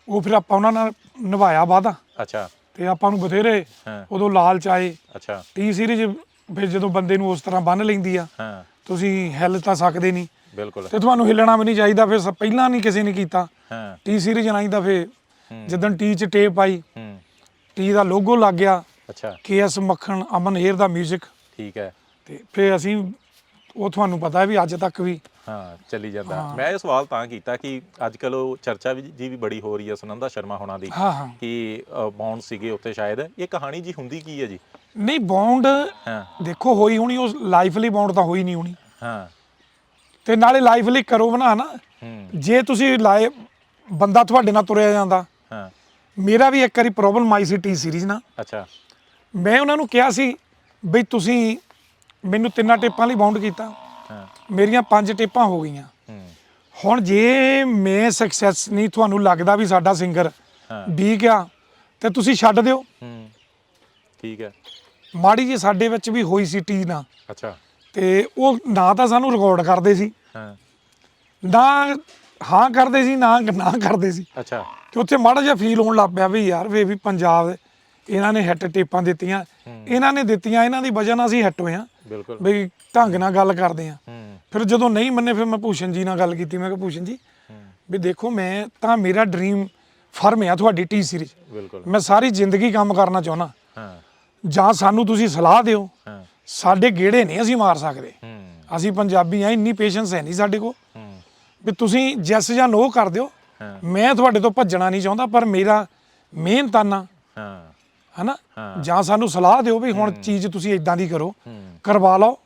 ਉਹ ਫਿਰ ਆਪਾਂ ਉਹਨਾਂ ਨਾਲ ਨਿਭਾਇਆ ਵਾਦਾ ਅੱਛਾ। ਤੇ ਆਪਾਂ ਨੂੰ ਬਥੇਰੇ ਹਾਂ। ਉਦੋਂ ਲਾਲਚ ਆਏ। ਅੱਛਾ। ਟੀ ਸੀਰੀਜ਼ ਫਿਰ ਜਦੋਂ ਬੰਦੇ ਨੂੰ ਉਸ ਤਰ੍ਹਾਂ ਬੰਨ ਲੈਂਦੀ ਆ ਹਾਂ। ਤੁਸੀਂ ਹਿੱਲ ਤਾਂ ਸਕਦੇ ਨਹੀਂ। ਬਿਲਕੁਲ। ਤੇ ਤੁਹਾਨੂੰ ਹਿੱਲਣਾ ਵੀ ਨਹੀਂ ਚਾਹੀਦਾ ਫਿਰ ਸ- ਪਹਿਲਾਂ ਨਹੀਂ ਕਿਸੇ ਨੇ ਕੀਤਾ। ਹਾਂ। ਟੀ ਸੀਰੀਜ਼ ਨਹੀਂ ਤਾਂ ਫਿਰ ਹੂੰ। ਜਦੋਂ ਟੀ ਚ ਟੇਪ ਆਈ ਹੂੰ। ਟੀ ਦਾ ਲੋਗੋ ਲੱਗ ਗਿਆ ਅੱਛਾ। ਕੇਐਸ ਮੱਖਣ ਅਮਨ ਹੇਰ ਦਾ 뮤직 ਠੀਕ ਹੈ। ਤੇ ਫਿਰ ਅਸੀਂ ਉਹ ਤੁਹਾਨੂੰ ਪਤਾ ਹੈ ਵੀ ਅੱਜ ਤੱਕ ਵੀ। ਹਾਂ ਚੱਲੀ ਜਾਂਦਾ। ਮੈਂ ਇਹ ਸਵਾਲ ਤਾਂ ਕੀਤਾ ਕਿ ਅੱਜ ਕੱਲ ਉਹ ਚਰਚਾ ਵੀ ਜੀ ਵੀ ਬੜੀ ਹੋ ਰਹੀ ਹੈ ਸੁਨੰਦਾ ਸ਼ਰਮਾ ਹੋਣਾ ਦੀ। ਕਿ ਬੌਂਡ ਸੀਗੇ ਉੱਥੇ ਸ਼ਾਇਦ। ਇਹ ਕਹਾਣੀ ਜੀ ਹੁੰਦੀ ਕੀ ਹੈ ਜੀ? ਨਹੀਂ ਬੌਂਡ ਦੇਖੋ ਹੋਈ ਹੋਣੀ ਉਸ ਲਾਈਫ ਲਈ ਬੌਂਡ ਤਾਂ ਹੋਈ ਨਹੀਂ ਹੋਣੀ। ਹਾਂ। ਤੇ ਨਾਲੇ ਲਾਈਫ ਲਈ ਕਰੋ ਬਣਾ ਨਾ। ਜੇ ਤੁਸੀਂ ਲਾਏ ਬੰਦਾ ਤੁਹਾਡੇ ਨਾਲ ਤੁਰਿਆ ਜਾਂਦਾ। ਹਾਂ। ਮੇਰਾ ਵੀ ਇੱਕ ਵਾਰੀ ਪ੍ਰੋਬਲਮ ਆਈ ਸੀ ਟੀ ਸੀਰੀਜ਼ ਨਾਲ। ਅੱਛਾ। ਮੈਂ ਉਹਨਾਂ ਨੂੰ ਕਿਹਾ ਸੀ ਬਈ ਤੁਸੀਂ ਮੈਨੂੰ ਤਿੰਨਾਂ ਟੇਪਾਂ ਲਈ ਬਾਉਂਡ ਕੀਤਾ। ਹਾਂ। ਮੇਰੀਆਂ ਪੰਜ ਟੇਪਾਂ ਹੋ ਗਈਆਂ। ਹੁਣ ਜੇ ਮੈਂ ਸਕਸੈਸ ਨਹੀਂ ਤੁਹਾਨੂੰ ਲੱਗਦਾ ਵੀ ਸਾਡਾ ਸਿੰਗਰ ਹਾਂ। ਵੀਕ ਆ ਤੇ ਤੁਸੀਂ ਛੱਡ ਦਿਓ। ਹੂੰ। ਠੀਕ ਹੈ। ਮਾੜੀ ਜੀ ਸਾਡੇ ਵਿੱਚ ਵੀ ਹੋਈ ਸੀ ਟੀ ਨਾਲ ਅੱਛਾ। ਤੇ ਉਹ ਨਾ ਤਾਂ ਸਾਨੂੰ ਰਿਕਾਰਡ ਕਰਦੇ ਸੀ। ਹਾਂ। ਨਾ ਹਾਂ ਕਰਦੇ ਸੀ ਨਾ ਨਾ ਕਰਦੇ ਸੀ। ਅੱਛਾ। ਤੇ ਉੱਥੇ ਮਾੜਾ ਜਿਹਾ ਫੀਲ ਹੋਣ ਲੱਗ ਪਿਆ ਵੀ ਯਾਰ ਵੇ ਵੀ ਪੰਜਾਬ ਦੇ ਇਹਨਾਂ ਨੇ ਹਿੱਟ ਟੇਪਾਂ ਦਿੱਤੀਆਂ। ਇਹਨਾਂ ਨੇ ਦਿੱਤੀਆਂ ਇਹਨਾਂ ਦੀ ਵਜ੍ਹਾ ਨਾਲ ਅਸੀਂ ਹਿੱਟ ਹੋਏ ਆ ਬਿਲਕੁਲ। ਬਈ ਢੰਗ ਨਾਲ ਗੱਲ ਕਰਦੇ ਆ ਫਿਰ ਜਦੋਂ ਨਹੀਂ ਮੰਨੇ ਫਿਰ ਮੈਂ ਭੂਸ਼ਣ ਜੀ ਨਾਲ ਗੱਲ ਕੀਤੀ। ਮੈਂ ਕਿਹਾ ਭੂਸ਼ਣ ਜੀ ਵੀ ਦੇਖੋ ਮੈਂ ਤਾਂ ਮੇਰਾ ਡ੍ਰੀਮ ਫਰਮ ਆ ਤੁਹਾਡੀ ਟੀ ਸੀਰੀਜ਼ ਬਿਲਕੁਲ। ਮੈਂ ਸਾਰੀ ਜ਼ਿੰਦਗੀ ਕੰਮ ਕਰਨਾ ਚਾਹੁੰਦਾ। ਹਾਂ। ਜਾਂ ਸਾਨੂੰ ਤੁਸੀਂ ਸਲਾਹ ਦਿਓ। ਹਾਂ। ਸਾਡੇ ਗੇੜੇ ਨਹੀਂ ਅਸੀਂ ਮਾਰ ਸਕਦੇ। ਅਸੀਂ ਪੰਜਾਬੀ ਆ ਇੰਨੀ ਪੇਸ਼ੈਂਸ ਹੈ ਨਹੀਂ ਸਾਡੇ ਕੋਲ। ਹੂੰ। ਵੀ ਤੁਸੀਂ ਜੈਸ ਜਾਂ ਨੋ ਕਰ ਦਿਓ। ਮੈਂ ਤੁਹਾਡੇ ਤੋਂ ਭੱਜਣਾ ਨਹੀਂ ਚਾਹੁੰਦਾ ਪਰ ਮੇਰਾ ਮਿਹਨਤਾਨਾ ਹਾਂ। ਹਨਾ। ਜਾਂ ਸਾਨੂੰ ਸਲਾਹ ਦਿਓ ਵੀ ਹੁਣ ਚੀਜ਼ ਤੁਸੀਂ ਇਦਾਂ ਦੀ ਕਰੋ। ਕਰਵਾ ਲਓ।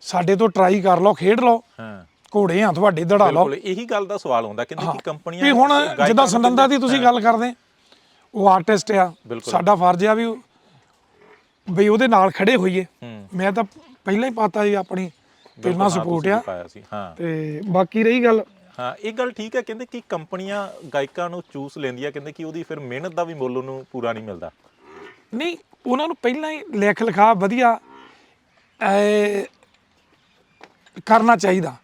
ਸਾਡੇ ਤੋਂ ਟਰਾਈ ਕਰ ਲਓ ਖੇਡ ਲਓ। ਹਾਂ। ਘੋੜੇ ਆ ਤੁਹਾਡੇ ਦੜਾ ਲਓ। ਬਿਲਕੁਲ ਇਹੀ ਗੱਲ ਦਾ ਸਵਾਲ ਹੁੰਦਾ ਕਹਿੰਦੇ ਕਿ ਕੰਪਨੀਆਂ ਵੀ ਹੁਣ ਜਿੱਦਾਂ ਸੁਨੰਦਾ ਦੀ ਤੁਸੀਂ ਗੱਲ ਕਰਦੇ ਉਹ ਆਰਟਿਸਟ ਆ। ਸਾਡਾ ਫਰਜ਼ ਆ ਵੀ ਵੀ ਉਹਦੇ ਨਾਲ ਖੜੇ ਹੋਈਏ। ਮੈਂ ਤਾਂ ਪਹਿਲਾਂ ਹੀ ਪਤਾ ਜੀ ਆਪਣੀ ਹਾਂ, ਸਪੋਰਟ ਆ। ਤੇ ਬਾਕੀ ਰਹੀ ਗੱਲ ਹਾਂ ਇਹ ਗੱਲ ਠੀਕ ਹੈ ਕਹਿੰਦੇ ਕਿ ਕੰਪਨੀਆਂ ਗਾਇਕਾਂ ਨੂੰ ਚੂਸ ਲੈਂਦੀਆਂ ਕਹਿੰਦੇ ਕਿ ਉਹਦੀ ਫਿਰ ਮਿਹਨਤ ਦਾ ਵੀ ਮੁੱਲ ਉਹਨੂੰ ਪੂਰਾ ਨਹੀਂ ਮਿਲਦਾ। ਨਹੀਂ ਉਹਨਾਂ ਨੂੰ ਪਹਿਲਾਂ ਹੀ ਲਿਖ ਲਿਖਾ ਵਧੀਆ ਐ ਕਰਨਾ ਚਾਹੀਦਾ।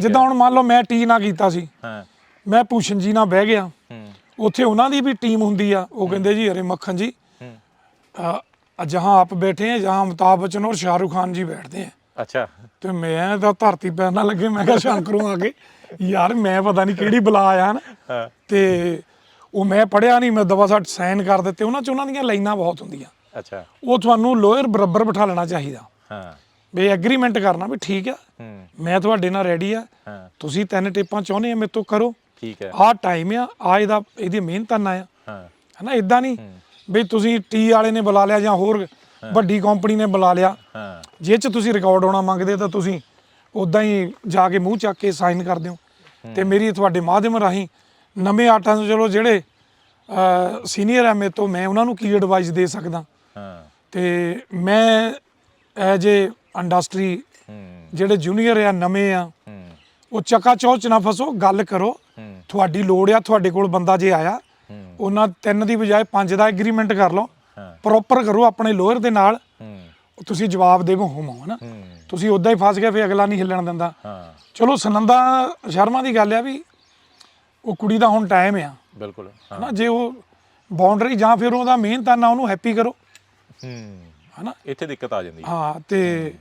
ਜਿੱਦਾਂ ਹੁਣ ਮੰਨ ਲਓ ਮੈਂ ਟੀ ਨਾਲ ਕੀਤਾ ਸੀ। ਹਾਂ। ਮੈਂ ਪੂਸ਼ਨ ਜੀ ਨਾਲ ਬਹਿ ਗਿਆ। ਹੂੰ। ਉੱਥੇ ਉਹਨਾਂ ਦੀ ਵੀ ਟੀਮ ਹੁੰਦੀ ਆ ਉਹ ਕਹਿੰਦੇ ਜੀ ਹਰੇ ਮੱਖਣ ਜੀ। ਹੂੰ। ਅ ਜਹਾਂ ਆਪ ਬੈਠੇ ਹੈ ਜਹਾਂ ਅਮਿਤਾਭ ਬਚਨ ਔਰ ਸ਼ਾਹਰੁਖ ਖਾਨ ਜੀ ਬੈਠਦੇ ਆ। ਅੱਛਾ। ਤੇ ਮੈਂ ਤਾਂ ਧਰਤੀ ਪੈਰ ਨਾਲ ਲੱਗੇ ਮੈਂ ਕਿਹਾ ਸ਼ੰਕਰੂ ਆ ਕੇ। ਯਾਰ ਮੈਂ ਪਤਾ ਨਹੀਂ ਕਿਹੜੀ ਬਲਾ ਆਇਆ ਨਾ। ਹਾਂ। ਤੇ ਉਹ ਮੈਂ ਪੜਿਆ ਨਹੀਂ ਮੈਂ ਦਵਾ ਸੱਟ ਸਾਈਨ ਕਰ ਦਿੱਤੇ। ਉਹਨਾਂ ਚ ਉਹਨਾਂ ਦੀਆਂ ਲਾਈਨਾਂ ਬਹੁਤ ਹੁੰਦੀਆਂ। ਅੱਛਾ। ਉਹ ਤੁਹਾਨੂੰ ਲੋਅਰ ਬਰਾਬਰ ਬਿਠਾ ਲੈਣਾ ਚਾਹੀਦਾ। ਹਾਂ। ਵੀ ਐਗਰੀਮੈਂਟ ਕਰਨਾ ਵੀ ਠੀਕ ਆ। ਮੈਂ ਤੁਹਾਡੇ ਨਾਲ ਰੈਡੀ ਆ। ਤੁਸੀਂ ਤਿੰਨ ਟੇਪਾਂ ਚਾਹੁੰਦੇ ਆ ਮੇਰੇ ਤੋਂ ਕਰੋ। ਠੀਕ ਹੈ। ਆਹ ਟਾਈਮ ਆ ਆ ਇਹਦਾ ਇਹਦੀ ਮਿਹਨਤ ਆ ਹਾਂ। ਹਨਾ ਇਦਾਂ ਨਹੀਂ ਵੀ ਤੁਸੀਂ ਟੀ ਵਾਲੇ ਨੇ ਬੁਲਾ ਲਿਆ ਜਾਂ ਹੋਰ ਵੱਡੀ ਕੰਪਨੀ ਨੇ ਬੁਲਾ ਲਿਆ। ਹਾਂ। ਜੇ ਚ ਤੁਸੀਂ ਰਿਕਾਰਡ ਹੋਣਾ ਮੰਗਦੇ ਤਾਂ ਤੁਸੀਂ ਉਦਾਂ ਹੀ ਜਾ ਕੇ ਮੂੰਹ ਚੱਕ ਕੇ ਸਾਈਨ ਕਰ ਦਿਓ। ਤੇ ਮੇਰੀ ਤੁਹਾਡੇ ਮਾਧਿਅਮ ਰਾਹੀਂ ਨਵੇਂ ਆਰਟਾਂ ਤੋਂ ਚਲੋ ਜਿਹੜੇ ਸੀਨੀਅਰ ਆ ਮੇਰੇ ਤੋਂ ਮੈਂ ਉਹਨਾਂ ਨੂੰ ਕੀ ਐਡਵਾਈਸ ਦੇ ਸਕਦਾ। ਹਾਂ। ਤੇ ਮੈਂ ਐਜ ਏ ਇੰਡਸਟਰੀ ਜਿਹੜੇ ਜੂਨੀਅਰ ਆ ਨਵੇਂ ਆ ਉਹ ਚੱਕਾ ਚੌਚ ਨਾ ਫਸੋ ਗੱਲ ਕਰੋ। ਤੁਹਾਡੀ ਲੋੜ ਆ ਤੁਹਾਡੇ ਕੋਲ ਬੰਦਾ ਜੇ ਆਇਆ ਉਹਨਾਂ ਤਿੰਨ ਦੀ ਬਜਾਏ ਪੰਜ ਦਾ ਐਗਰੀਮੈਂਟ ਕਰ ਲਓ। ਪ੍ਰੋਪਰ ਕਰੋ ਆਪਣੇ ਲੋਅਰ ਦੇ ਨਾਲ। ਤੁਸੀਂ ਜਵਾਬ ਦੇਵੋ ਹੋਮੋ ਹਨਾ। ਹੂੰ। ਤੁਸੀਂ ਉਦਾਂ ਹੀ ਫਸ ਗਏ ਫੇ ਅਗਲਾ ਨਹੀਂ ਹਿੱਲਣ ਦਿੰਦਾ। ਹਾਂ। ਚਲੋ ਸੁਨੰਦਾ ਸ਼ਰਮਾ ਦੀ ਗੱਲ ਆ ਵੀ ਉਹ ਕੁੜੀ ਦਾ ਹੁਣ ਟਾਈਮ ਆ। ਬਿਲਕੁਲ ਹਾਂ। ਹਨਾ ਜੇ ਉਹ ਬਾਉਂਡਰੀ ਜਾਂ ਫਿਰ ਉਹਦਾ ਮਿਹਨਤ ਆ ਨਾ ਉਹਨੂੰ ਹੈਪੀ ਕਰੋ। ਹੂੰ। ਹਨਾ। ਇੱਥੇ ਦਿੱਕਤ ਆ ਜਾਂਦੀ ਹੈ ਹਾਂ ਤੇ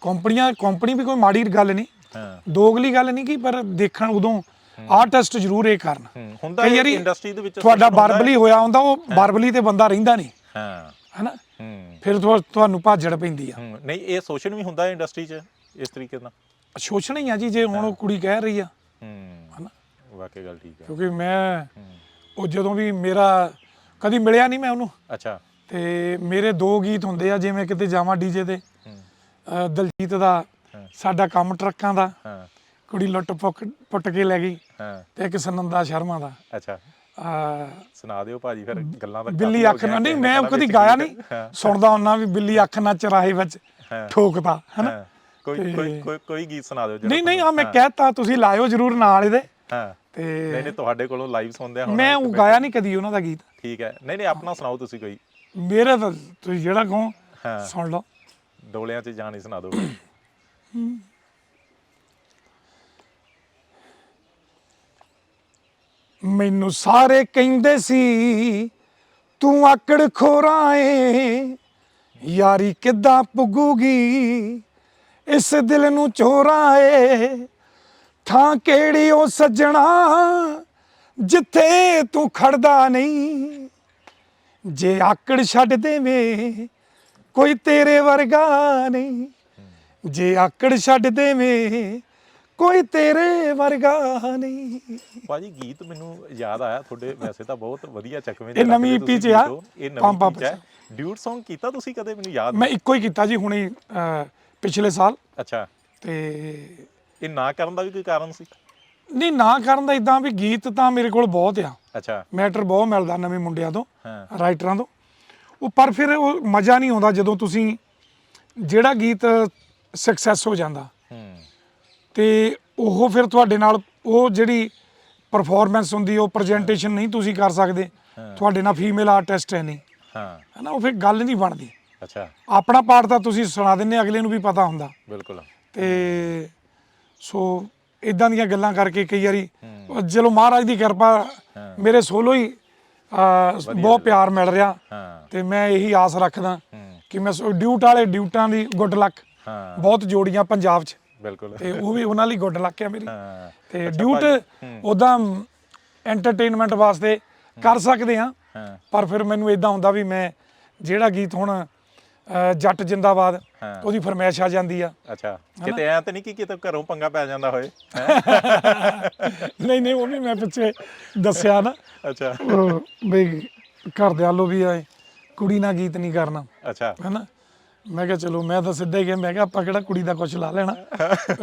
ਕੰਪਨੀਆਂ ਕੰਪਨੀ ਵੀ ਕੋਈ ਮਾੜੀ ਗੱਲ ਨਹੀਂ। ਹਾਂ। ਦੋਗਲੀ ਗੱਲ ਨਹੀਂ ਕੀ ਪਰ ਦੇਖਣ ਉਦੋਂ ਆਰਟਿਸਟ ਜ਼ਰੂਰ ਇਹ ਕਰਨ। ਹੁੰਦਾ ਹੈ ਇੰਡਸਟਰੀ ਦੇ ਵਿੱਚ ਤੁਹਾਡਾ। ਬਰਬਲੀ ਹੋਇਆ ਹੁੰਦਾ ਉਹ ਬਰਬਲੀ ਤੇ ਬੰਦਾ ਰਹਿੰਦਾ ਨਹੀਂ। ਹਾਂ। ਹਨਾ। ਹੂੰ। ਫਿਰ ਤੁਹਾ- ਤੁਹਾਨੂੰ ਭਾਜੜ ਪੈਂਦੀ ਆ। ਹੂੰ ਨਹੀਂ ਇਹ ਸ਼ੋਸ਼ਣ ਵੀ ਹੁੰਦਾ ਇੰਡਸਟਰੀ 'ਚ ਇਸ ਤਰੀਕੇ ਨਾਲ? ਸ਼ੋਸ਼ਣ ਹੀ ਆ ਜੀ ਜੇ ਹੁਣ ਉਹ ਕੁੜੀ ਕਹਿ ਰਹੀ ਆ। ਹੂੰ। ਹਨਾ? ਵਾਕਈ ਗੱਲ ਠੀਕ ਹੈ ਕਿਉਂਕਿ ਮੈਂ ਹੂੰ। ਉਹ ਜਦੋਂ ਵੀ ਮੇਰਾ ਕਦੀ ਮਿਲਿਆ ਨਹੀਂ ਮੈਂ ਉਹਨੂੰ। ਅੱਛਾ। ਤੇ ਮੇਰੇ ਦੋ ਗੀਤ ਹੁੰਦੇ ਆ ਜਿਵੇਂ ਕਿਤੇ ਜਾਵਾਂ ਡੀਜੇ ਤੇ। ਹੂੰ। ਅਹ ਦਲਜੀਤ ਦਾ ਹਾਂ। ਸਾਡਾ ਕੰਮ ਟਰੱਕਾਂ ਦਾ। ਹਾਂ। ਕੁੜੀ ਲੁੱਟ ਪੁੱਕ ਪੁੱਟ ਕੇ ਲੈ ਗਈ। ਹਾਂ। ਤੇ ਇੱਕ ਸੁਨੰਦਾ ਸ਼ਰਮਾ ਦਾ। ਅੱਛਾ। ਅਹ ਸੁਣਾ ਦਿਓ ਭਾਜੀ ਫਿਰ ਗੱਲਾਂ ਤਾਂ ਬਿੱਲੀ ਅੱਖ ਨਾਲ ਨਹੀਂ ਮੈਂ ਕਦੀ ਗਾਇਆ। ਨਹੀਂ ਸੁਣਦਾ ਹੁੰਨਾ ਵੀ ਬਿੱਲੀ ਅੱਖ ਨਾਲ ਚਰਾਹੇ ਵਿੱਚ ਠੋਕਦਾ ਹਨਾ। ਕੋਈ ਕੋਈ ਕੋਈ ਕੋਈ ਗੀਤ ਸੁਣਾ ਦਿਓ ਜਿਹੜਾ ਨਹੀਂ ਨਹੀਂ ਆ ਮੈਂ ਕਹਿਤਾ ਤੁਸੀਂ ਲਾਇਓ ਜਰੂਰ ਨਾਲ ਇਹਦੇ। ਹਾਂ। ਤੇ ਨਹੀਂ ਨਹੀਂ ਤੁਹਾਡੇ ਕੋਲੋਂ ਲਾਈਵ ਸੁਣਦੇ ਆ ਮੈਂ ਉਹ ਗਾਇਆ ਨਹੀਂ ਕਦੀ ਉਹਨਾਂ ਦਾ ਗੀਤ। ਠੀਕ ਹੈ। ਨਹੀਂ ਨਹੀਂ ਆਪਣਾ ਸੁਣਾਓ ਤੁਸੀਂ ਕੋਈ। ਮੇਰੇ ਤਾਂ ਤੁਸੀਂ ਜਿਹੜਾ ਕਹੋ ਸੁਣ ਲਓ। ਡੋਲਿਆਂ 'ਚ ਜਾਣੀ ਸੁਣਾ ਦਿਓ। ਮੈਨੂੰ ਸਾਰੇ ਕਹਿੰਦੇ ਸੀ, ਤੂੰ ਆਕੜ ਖੋਰਾ ਏ। ਯਾਰੀ ਕਿੱਦਾਂ ਪੁੱਗੂਗੀ? ਇਸ ਦਿਲ ਨੂੰ ਚੋਰਾ ਏ। ਥਾਂ ਕਿਹੜੀ ਉਹ ਸੱਜਣਾ? ਜਿੱਥੇ ਤੂੰ ਖੜਦਾ ਨਹੀਂ। ਜੇ ਆਕੜ ਛੱਡ ਦੇਵੇਂ, ਕੋਈ ਤੇਰੇ ਵਰਗਾ ਨਹੀਂ। ਜੇ ਆਕੜ ਛੱਡ ਦੇਵੇਂ ਕੋਈ ਤੇਰੇ ਵਰਗਾ ਨਹੀਂ। ਭਾਜੀ ਗੀਤ ਮੈਨੂੰ ਯਾਦ ਆਇਆ ਤੁਹਾਡੇ ਵੈਸੇ ਤਾਂ ਬਹੁਤ ਵਧੀਆ ਚੱਕਵੇਂ ਇਹ ਨਵੀਂ EP 'ਚ ਆ। ਇਹ ਪੰਪ ਨਵੀਂ EP 'ਚ ਹੈ ਡਿਊਟ Song ਕੀਤਾ ਤੁਸੀਂ ਕਦੇ ਮੈਨੂੰ ਯਾਦ ਮੈਂ ਇੱਕੋ ਹੀ ਕੀਤਾ ਜੀ ਹੁਣੇ ਅਹ, ਪਿਛਲੇ ਸਾਲ। ਅੱਛਾ। ਤੇ ਇਹ ਨਾ ਕਰਨ ਦਾ ਵੀ ਕੋਈ ਕਾਰਨ ਸੀ? ਨਹੀਂ ਨਾ ਕਰਨ ਦਾ ਇਦਾਂ ਵੀ ਗੀਤ ਤਾਂ ਮੇਰੇ ਕੋਲ ਬਹੁਤ ਆ। ਅੱਛਾ। ਮੈਟਰ ਬਹੁਤ ਮਿਲਦਾ ਨਵੇਂ ਮੁੰਡਿਆਂ ਤੋਂ ਹਾਂ। ਰਾਈਟਰਾਂ ਤੋਂ। ਉਹ ਪਰ ਫਿਰ ਉਹ ਮਜ਼ਾ ਨਹੀਂ ਆਉਂਦਾ ਜਦੋਂ ਤੁਸੀਂ ਜਿਹੜਾ ਗੀਤ ਸਕਸੈਸ ਹੋ ਜਾਂਦਾ। ਹੂੰ। ਤੇ ਉਹ ਫਿਰ ਤੁਹਾਡੇ ਨਾਲ ਉਹ ਜਿਹੜੀ ਪਰਫਾਰਮੈਂਸ ਹੁੰਦੀ ਉਹ ਪ੍ਰੈਜੈਂਟੇਸ਼ਨ ਨਹੀਂ ਤੁਸੀਂ ਕਰ ਸਕਦੇ। ਤੁਹਾਡੇ ਨਾਲ ਫੀਮੇਲ ਆਰਟਿਸਟ ਹੈ ਨਹੀਂ। ਹਾਂ। ਹਨਾ ਉਹ ਫਿਰ ਗੱਲ ਨਹੀਂ ਬਣਦੀ। ਅੱਛਾ। ਆਪਣਾ ਪਾਰਟ ਤਾਂ ਤੁਸੀਂ ਸੁਣਾ ਦਿੰਦੇ ਅਗਲੇ ਨੂੰ ਵੀ ਪਤਾ ਹੁੰਦਾ। ਬਿਲਕੁਲ। ਤੇ ਸੋ ਇਦਾਂ ਦੀਆਂ ਗੱਲਾਂ ਕਰਕੇ ਕਈ ਵਾਰੀ ਚਲੋ ਮਹਾਰਾਜ ਦੀ ਕਿਰਪਾ ਮੇਰੇ ਸੋਲੋ ਹੀ ਬਹੁਤ ਪਿਆਰ ਮਿਲ ਰਿਹਾ। ਤੇ ਮੈਂ ਇਹੀ ਆਸ ਰੱਖਦਾ ਕਿ ਮੈਂ ਡਿਊਟ ਵਾਲੇ ਡਿਊਟਾਂ ਦੀ ਗੁੱਡ ਲੱਕ ਬਹੁਤ ਜੋੜੀਆਂ ਪੰਜਾਬ 'ਚ। ਬਿਲਕੁਲ। ਤੇ ਉਹ ਵੀ ਉਹਨਾਂ ਲਈ ਗੁੱਡ ਲੱਕ ਹੈ ਮੇਰੀ। ਹਾਂ। ਤੇ ਡਿਊਟ ਉਦਾਂ ਐਂਟਰਟੇਨਮੈਂਟ ਵਾਸਤੇ ਕਰ ਸਕਦੇ ਆ ਹਾਂ। ਪਰ ਫਿਰ ਮੈਨੂੰ ਇਦਾਂ ਹੁੰਦਾ ਵੀ ਮੈਂ ਜਿਹੜਾ ਗੀਤ ਹੁਣ ਜੱਟ ਜਿੰਦਾਬਾਦ ਹਾਂ। ਉਹਦੀ ਫਰਮਾਇਸ਼ ਆ ਜਾਂਦੀ ਆ। ਅੱਛਾ। ਕਿਤੇ ਐ ਤਾਂ ਨਹੀਂ ਕਿ ਕਿਤੇ ਘਰੋਂ ਪੰਗਾ ਪੈ ਜਾਂਦਾ ਹੋਏ? ਨਹੀਂ ਨਹੀਂ ਉਹ ਵੀ ਮੈਂ ਪਿੱਛੇ ਦੱਸਿਆ ਨਾ। ਅੱਛਾ। ਉਹ ਬਈ ਘਰਦਿਆਂ ਵੱਲੋਂ ਵੀ ਆਏ ਕੁੜੀ ਨਾਲ ਗੀਤ ਨਹੀਂ ਕਰਨਾ। ਅੱਛਾ। ਹੈਨਾ? ਮੈਂ ਕਿਹਾ ਚਲੋ ਮੈਂ ਤਾਂ ਸਿੱਧਾ ਹੀ ਕਿਹਾ ਮੈਂ ਕਿਹਾ ਆਪਾਂ ਕਿਹੜਾ ਕੁੜੀ ਦਾ ਕੁਝ ਲਾ ਲੈਣਾ?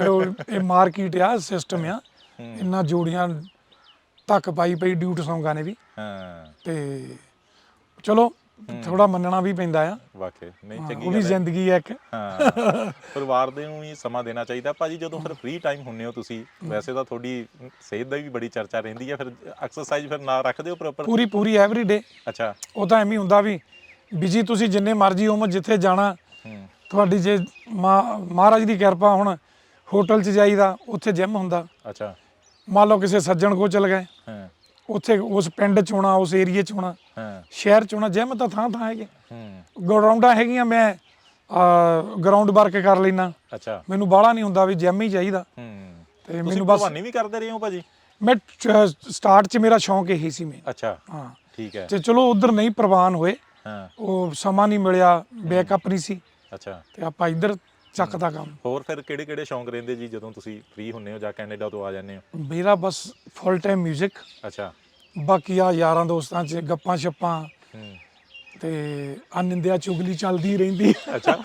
ਉਹ ਇਹ ਮਾਰਕੀਟ ਆ ਸਿਸਟਮ ਆ। ਇੰਨਾ ਜੋੜੀਆਂ ਤੱਕ ਪਾਈ ਪਈ ਡਿਊਟ ਸੌਂਗਾਂ ਨੇ ਵੀ। ਹਾਂ। ਤੇ ਚਲੋ ਥੋੜਾ ਮੰਨਣਾ ਵੀ ਪੈਂਦਾ ਆ। ਵਾਕਈ ਨਹੀਂ ਚੰਗੀ ਉਹ ਵੀ ਗੱਲ ਹੈ। ਜ਼ਿੰਦਗੀ ਆ ਇੱਕ। ਹਾਂ। ਪਰਿਵਾਰ ਦੇ ਨੂੰ ਵੀ ਸਮਾਂ ਦੇਣਾ ਚਾਹੀਦਾ। ਭਾਜੀ ਜਦੋਂ ਫਿਰ ਫ੍ਰੀ ਟਾਈਮ ਹੁੰਨੇ ਹੋ ਤੁਸੀਂ ਵੈਸੇ ਤਾਂ ਤੁਹਾਡੀ ਸਿਹਤ ਦਾ ਵੀ ਬੜੀ ਚਰਚਾ ਰਹਿੰਦੀ ਹੈ ਫਿਰ ਐਕਸਰਸਾਈਜ਼ ਫਿਰ ਨਾ ਰੱਖਦੇ ਹੋ ਪ੍ਰੋਪਰ ਪੂਰੀ ਪੂਰੀ ਐਵਰੀ ਡੇ ਅੱਛਾ। ਉਹ ਤਾਂ ਐਵੇਂ ਹੀ ਹੁੰਦਾ ਵੀ ਬਿਜ਼ੀ ਤੁਸੀਂ ਜਿੰਨੇ ਮਰਜ਼ੀ ਹੋ ਜਿੱਥੇ ਜਾਣਾ ਤੁਹਾਡੀ ਜੇ ਮਾ- ਮਹਾਰਾਜ ਦੀ ਕਿਰਪਾ ਹੁਣ ਹੋਟਲ 'ਚ ਜਾਈਦਾ ਉੱਥੇ ਜਿਮ ਹੁੰਦਾ। ਅੱਛਾ। ਮੰਨ ਲਓ ਕਿਸੇ ਸੱਜਣ ਕੋ ਚਲ ਗਏ। ਹਾਂ। ਉੱਥੇ ਉਸ ਪਿੰਡ 'ਚ ਹੋਣਾ ਉਸ ਏਰੀਏ 'ਚ ਹੋਣਾ ਹਾਂ। ਸ਼ਹਿਰ 'ਚ ਹੋਣਾ ਜਿਮ ਤਾਂ ਥਾਂ ਥਾਂ ਹੈਗੇ। ਹੂੰ। ਗਰਾਊਂਡਾਂ ਹੈਗੀਆਂ ਮੈਂ ਗਰਾਊਂਡ ਵਰਕ ਕਰ ਲੈਣਾ ਅੱਛਾ। ਮੈਨੂੰ ਬਾਹਲਾ ਨਹੀਂ ਹੁੰਦਾ ਵੀ ਜਿਮ ਹੀ ਚਾਹੀਦਾ ਹੂੰ। ਤੇ ਮੈਨੂੰ ਬਸ ਭਲਵਾਨੀ ਵੀ ਕਰਦੇ ਰਹੇ ਹੋ ਭਾਜੀ? ਮੈਂ ਸਟਾਰਟ 'ਚ ਮੇਰਾ ਸ਼ੌਂਕ ਇਹੀ ਸੀ ਮੈਂ ਅੱਛਾ। ਹਾਂ। ਠੀਕ ਹੈ। ਤੇ ਚਲੋ ਉਧਰ ਨਹੀਂ ਪ੍ਰਵਾਨ ਹੋਏ। ਹਾਂ। ਉਹ ਸਮਾਂ ਨਹੀਂ ਮਿਲਿਆ ਬੈਕਅਪ ਨਹੀਂ ਸੀ। ਅੱਛਾ। ਤੇ ਆਪਾਂ ਇੱਧਰ ਚੱਕਦਾ ਕੰਮ। ਹੋਰ ਫਿਰ ਕਿਹੜੇ ਕਿਹੜੇ ਸ਼ੌਂਕ ਰਹਿੰਦੇ ਜੀ ਜਦੋਂ ਤੁਸੀਂ ਫ੍ਰੀ ਹੁੰਨੇ ਹੋ ਜਾਂ ਕੈਨੇਡਾ ਤੋਂ ਆ ਜਾਂਦੇ ਹੋ? ਮੇਰਾ ਬਸ ਫੁੱਲ ਟਾਈਮ 뮤직 ਅੱਛਾ। ਬਾਕੀ ਆ ਯਾਰਾਂ ਦੋਸਤਾਂ 'ਚ ਗੱਪਾਂ ਛੱਪਾਂ ਤੇ ਅਨਿੰਦਿਆ ਚੁਗਲੀ ਚੱਲਦੀ ਰਹਿੰਦੀ। ਅੱਛਾ।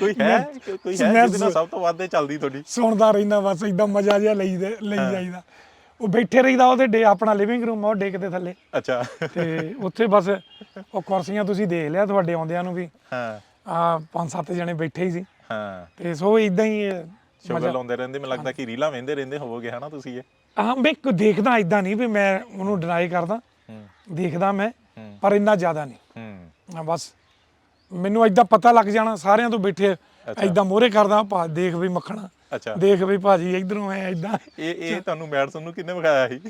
ਕੋਈ ਹੈ? ਕੋਈ- ਹੈ ਜਿਹਦੇ ਨਾਲ ਸਭ ਤੋਂ ਵੱਧ ਚੱਲਦੀ ਤੁਹਾਡੀ? ਸੁਣਦਾ ਰਹਿੰਦਾ ਬਸ ਇਦਾਂ ਮਜ਼ਾ ਜਿਹਾ ਲਈ ਦੇ- ਲਈ ਜਾਈਦਾ। ਉਹ ਬੈਠੇ ਰਹੀਦਾ ਉਹਦੇ ਡੇ ਆਪਣਾ ਲਿਵਿੰਗ ਰੂਮ ਉਹ ਡੇਕ ਦੇ ਥੱਲੇ। ਅੱਛਾ। ਤੇ ਉੱਥੇ ਬਸ ਉਹ ਕੁਰਸੀਆਂ ਤੁਸੀਂ ਦੇਖ ਲਿਆ ਤੁਹਾਡੇ ਆਉਂਦਿਆਂ ਨੂੰ ਵੀ। ਹਾਂ। ਆ ਪੰਜ ਸੱਤ ਜਣੇ ਬੈਠੇ ਹੀ ਸੀ। ਹਾਂ। ਤੇ ਸੋ ਇਦਾਂ ਹੀ ਸ਼ੁਗਰ ਲਾਉਂਦੇ ਰਹਿੰਦੇ ਮੈਨੂੰ ਲੱਗਦਾ ਕਿ ਰੀਲਾਂ ਵੇਂਦੇ ਰਹਿੰਦੇ ਹੋਵੋਗੇ ਹਨਾ ਤੁਸੀਂ ਇਹ? ਹਾਂ ਮੈਂ ਦੇਖਦਾ ਇਦਾਂ ਨਹੀਂ ਵੀ ਮੈਂ ਉਹਨੂੰ ਡਿਨਾਈ ਕਰਦਾ। ਦੇਖਦਾ ਮੈਂ। ਪਰ ਇੰਨਾ ਜ਼ਿਆਦਾ ਨਹੀਂ। ਹੂੰ। ਬਸ। ਮੈਨੂੰ ਇਦਾਂ ਪਤਾ ਲੱਗ ਜਾਣਾ ਸਾਰਿਆਂ ਤੋਂ ਬੈਠੇ ਇਦਾਂ ਮੋਹਰੇ ਕਰਦਾ ਭਾ ਦੇਖ ਵੀ ਮੱਖਣਾ। ਅੱਛਾ। ਦੇਖ ਵੀ ਭਾਜੀ ਇਧਰੋਂ ਐ ਇਦਾਂ ਇਹ ਇਹ ਤੁਹਾਨੂੰ ਮੈਡਸਨ ਨੂੰ ਕਿੰਨੇ ਵਿਖਾਇਆ ਸੀ?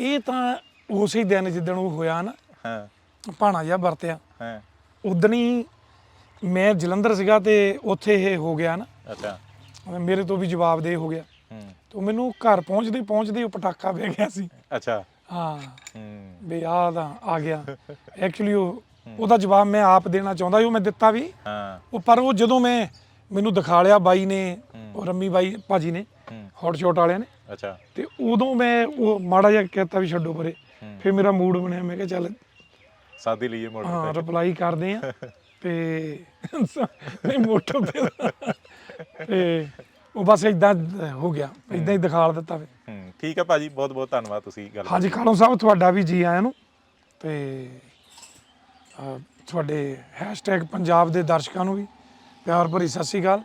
ਇਹ ਤਾਂ ਉਸੇ ਦਿਨ ਜਿੱਦਣ ਉਹ ਹੋਇਆ ਨਾ ਹਾਂ। ਭਾਣਾ ਜਿਹਾ ਵਰਤਿਆ। ਹਾਂ। ਉਦਣ ਮੈਂ ਜਲੰਧਰ ਸੀਗਾ ਤੇ ਉੱਥੇ ਇਹ ਹੋ ਗਿਆ ਨਾ। ਅੱਛਾ। ਮੇਰੇ ਤੋਂ ਵੀ ਜਵਾਬ ਦੇ ਹੋ ਗਿਆ। ਹੂੰ। ਤੇ ਮੈਨੂੰ ਘਰ ਪਹੁੰਚਦੇ ਪਹੁੰਚਦੇ ਉਹ ਪਟਾਕਾ ਵੇ ਗਿਆ ਸੀ। ਅੱਛਾ। ਹਾਂ। ਹੂੰ। ਵੀ ਆਹ ਤਾਂ ਆ ਗਿਆ। ਐਕਚੁਅਲੀ ਉਹ ਉਹਦਾ ਜਵਾਬ ਮੈਂ ਆਪ ਦੇਣਾ ਚਾਹੁੰਦਾ ਸੀ ਉਹ ਮੈਂ ਦਿੱਤਾ ਵੀ। ਹਾਂ। ਉਹ ਪਰ ਉਹ ਜਦੋਂ ਮੈਂ ਮੈਨੂੰ ਦਿਖਾ ਲਿਆ ਬਾਈ ਨੇ ਉਹ ਰੰਮੀ ਬਾਈ ਭਾਜੀ ਨੇ ਹੂੰ। ਹੌਟ ਸ਼ਾਟ ਵਾਲਿਆਂ ਨੇ। ਅੱਛਾ। ਤੇ ਉਦੋਂ ਮੈਂ ਉਹ ਮਾੜਾ ਜਿਹਾ ਕਹਿਤਾ ਵੀ ਛੱਡੋ ਪਰੇ। ਫਿਰ ਮੇਰਾ ਮੂਡ ਬਣਿਆ ਮੈਂ ਕਿਹਾ ਚੱਲ ਸਾਦੀ ਲਈਏ ਮੋਟਰ ਹਾਂ ਰਿਪਲਾਈ ਕਰਦੇ ਆ ਤੇ ਨਹੀਂ ਮੋਟਰ ਤੇ ਤੇ ਉਹ ਬਸ ਇਦਾਂ ਹੋ ਗਿਆ ਇਦਾਂ ਹੀ ਦਿਖਾ ਦਿੱਤਾ ਹੂੰ ਠੀਕ ਹੈ ਭਾਜੀ ਬਹੁਤ ਬਹੁਤ ਧੰਨਵਾਦ ਤੁਸੀਂ ਗੱਲ ਹਾਂਜੀ ਖਾਲੋ ਸਾਹਿਬ ਤੁਹਾਡਾ ਵੀ ਜੀ ਆਇਆਂ ਨੂੰ ਤੇ ਅਹ, ਤੁਹਾਡੇ ਹੈਸ਼ਟੈਗ ਪੰਜਾਬ ਦੇ ਦਰਸ਼ਕਾਂ ਨੂੰ ਵੀ ਪਿਆਰ ਭਰੀ ਸਤਿ ਸ਼੍ਰੀ ਅਕਾਲ।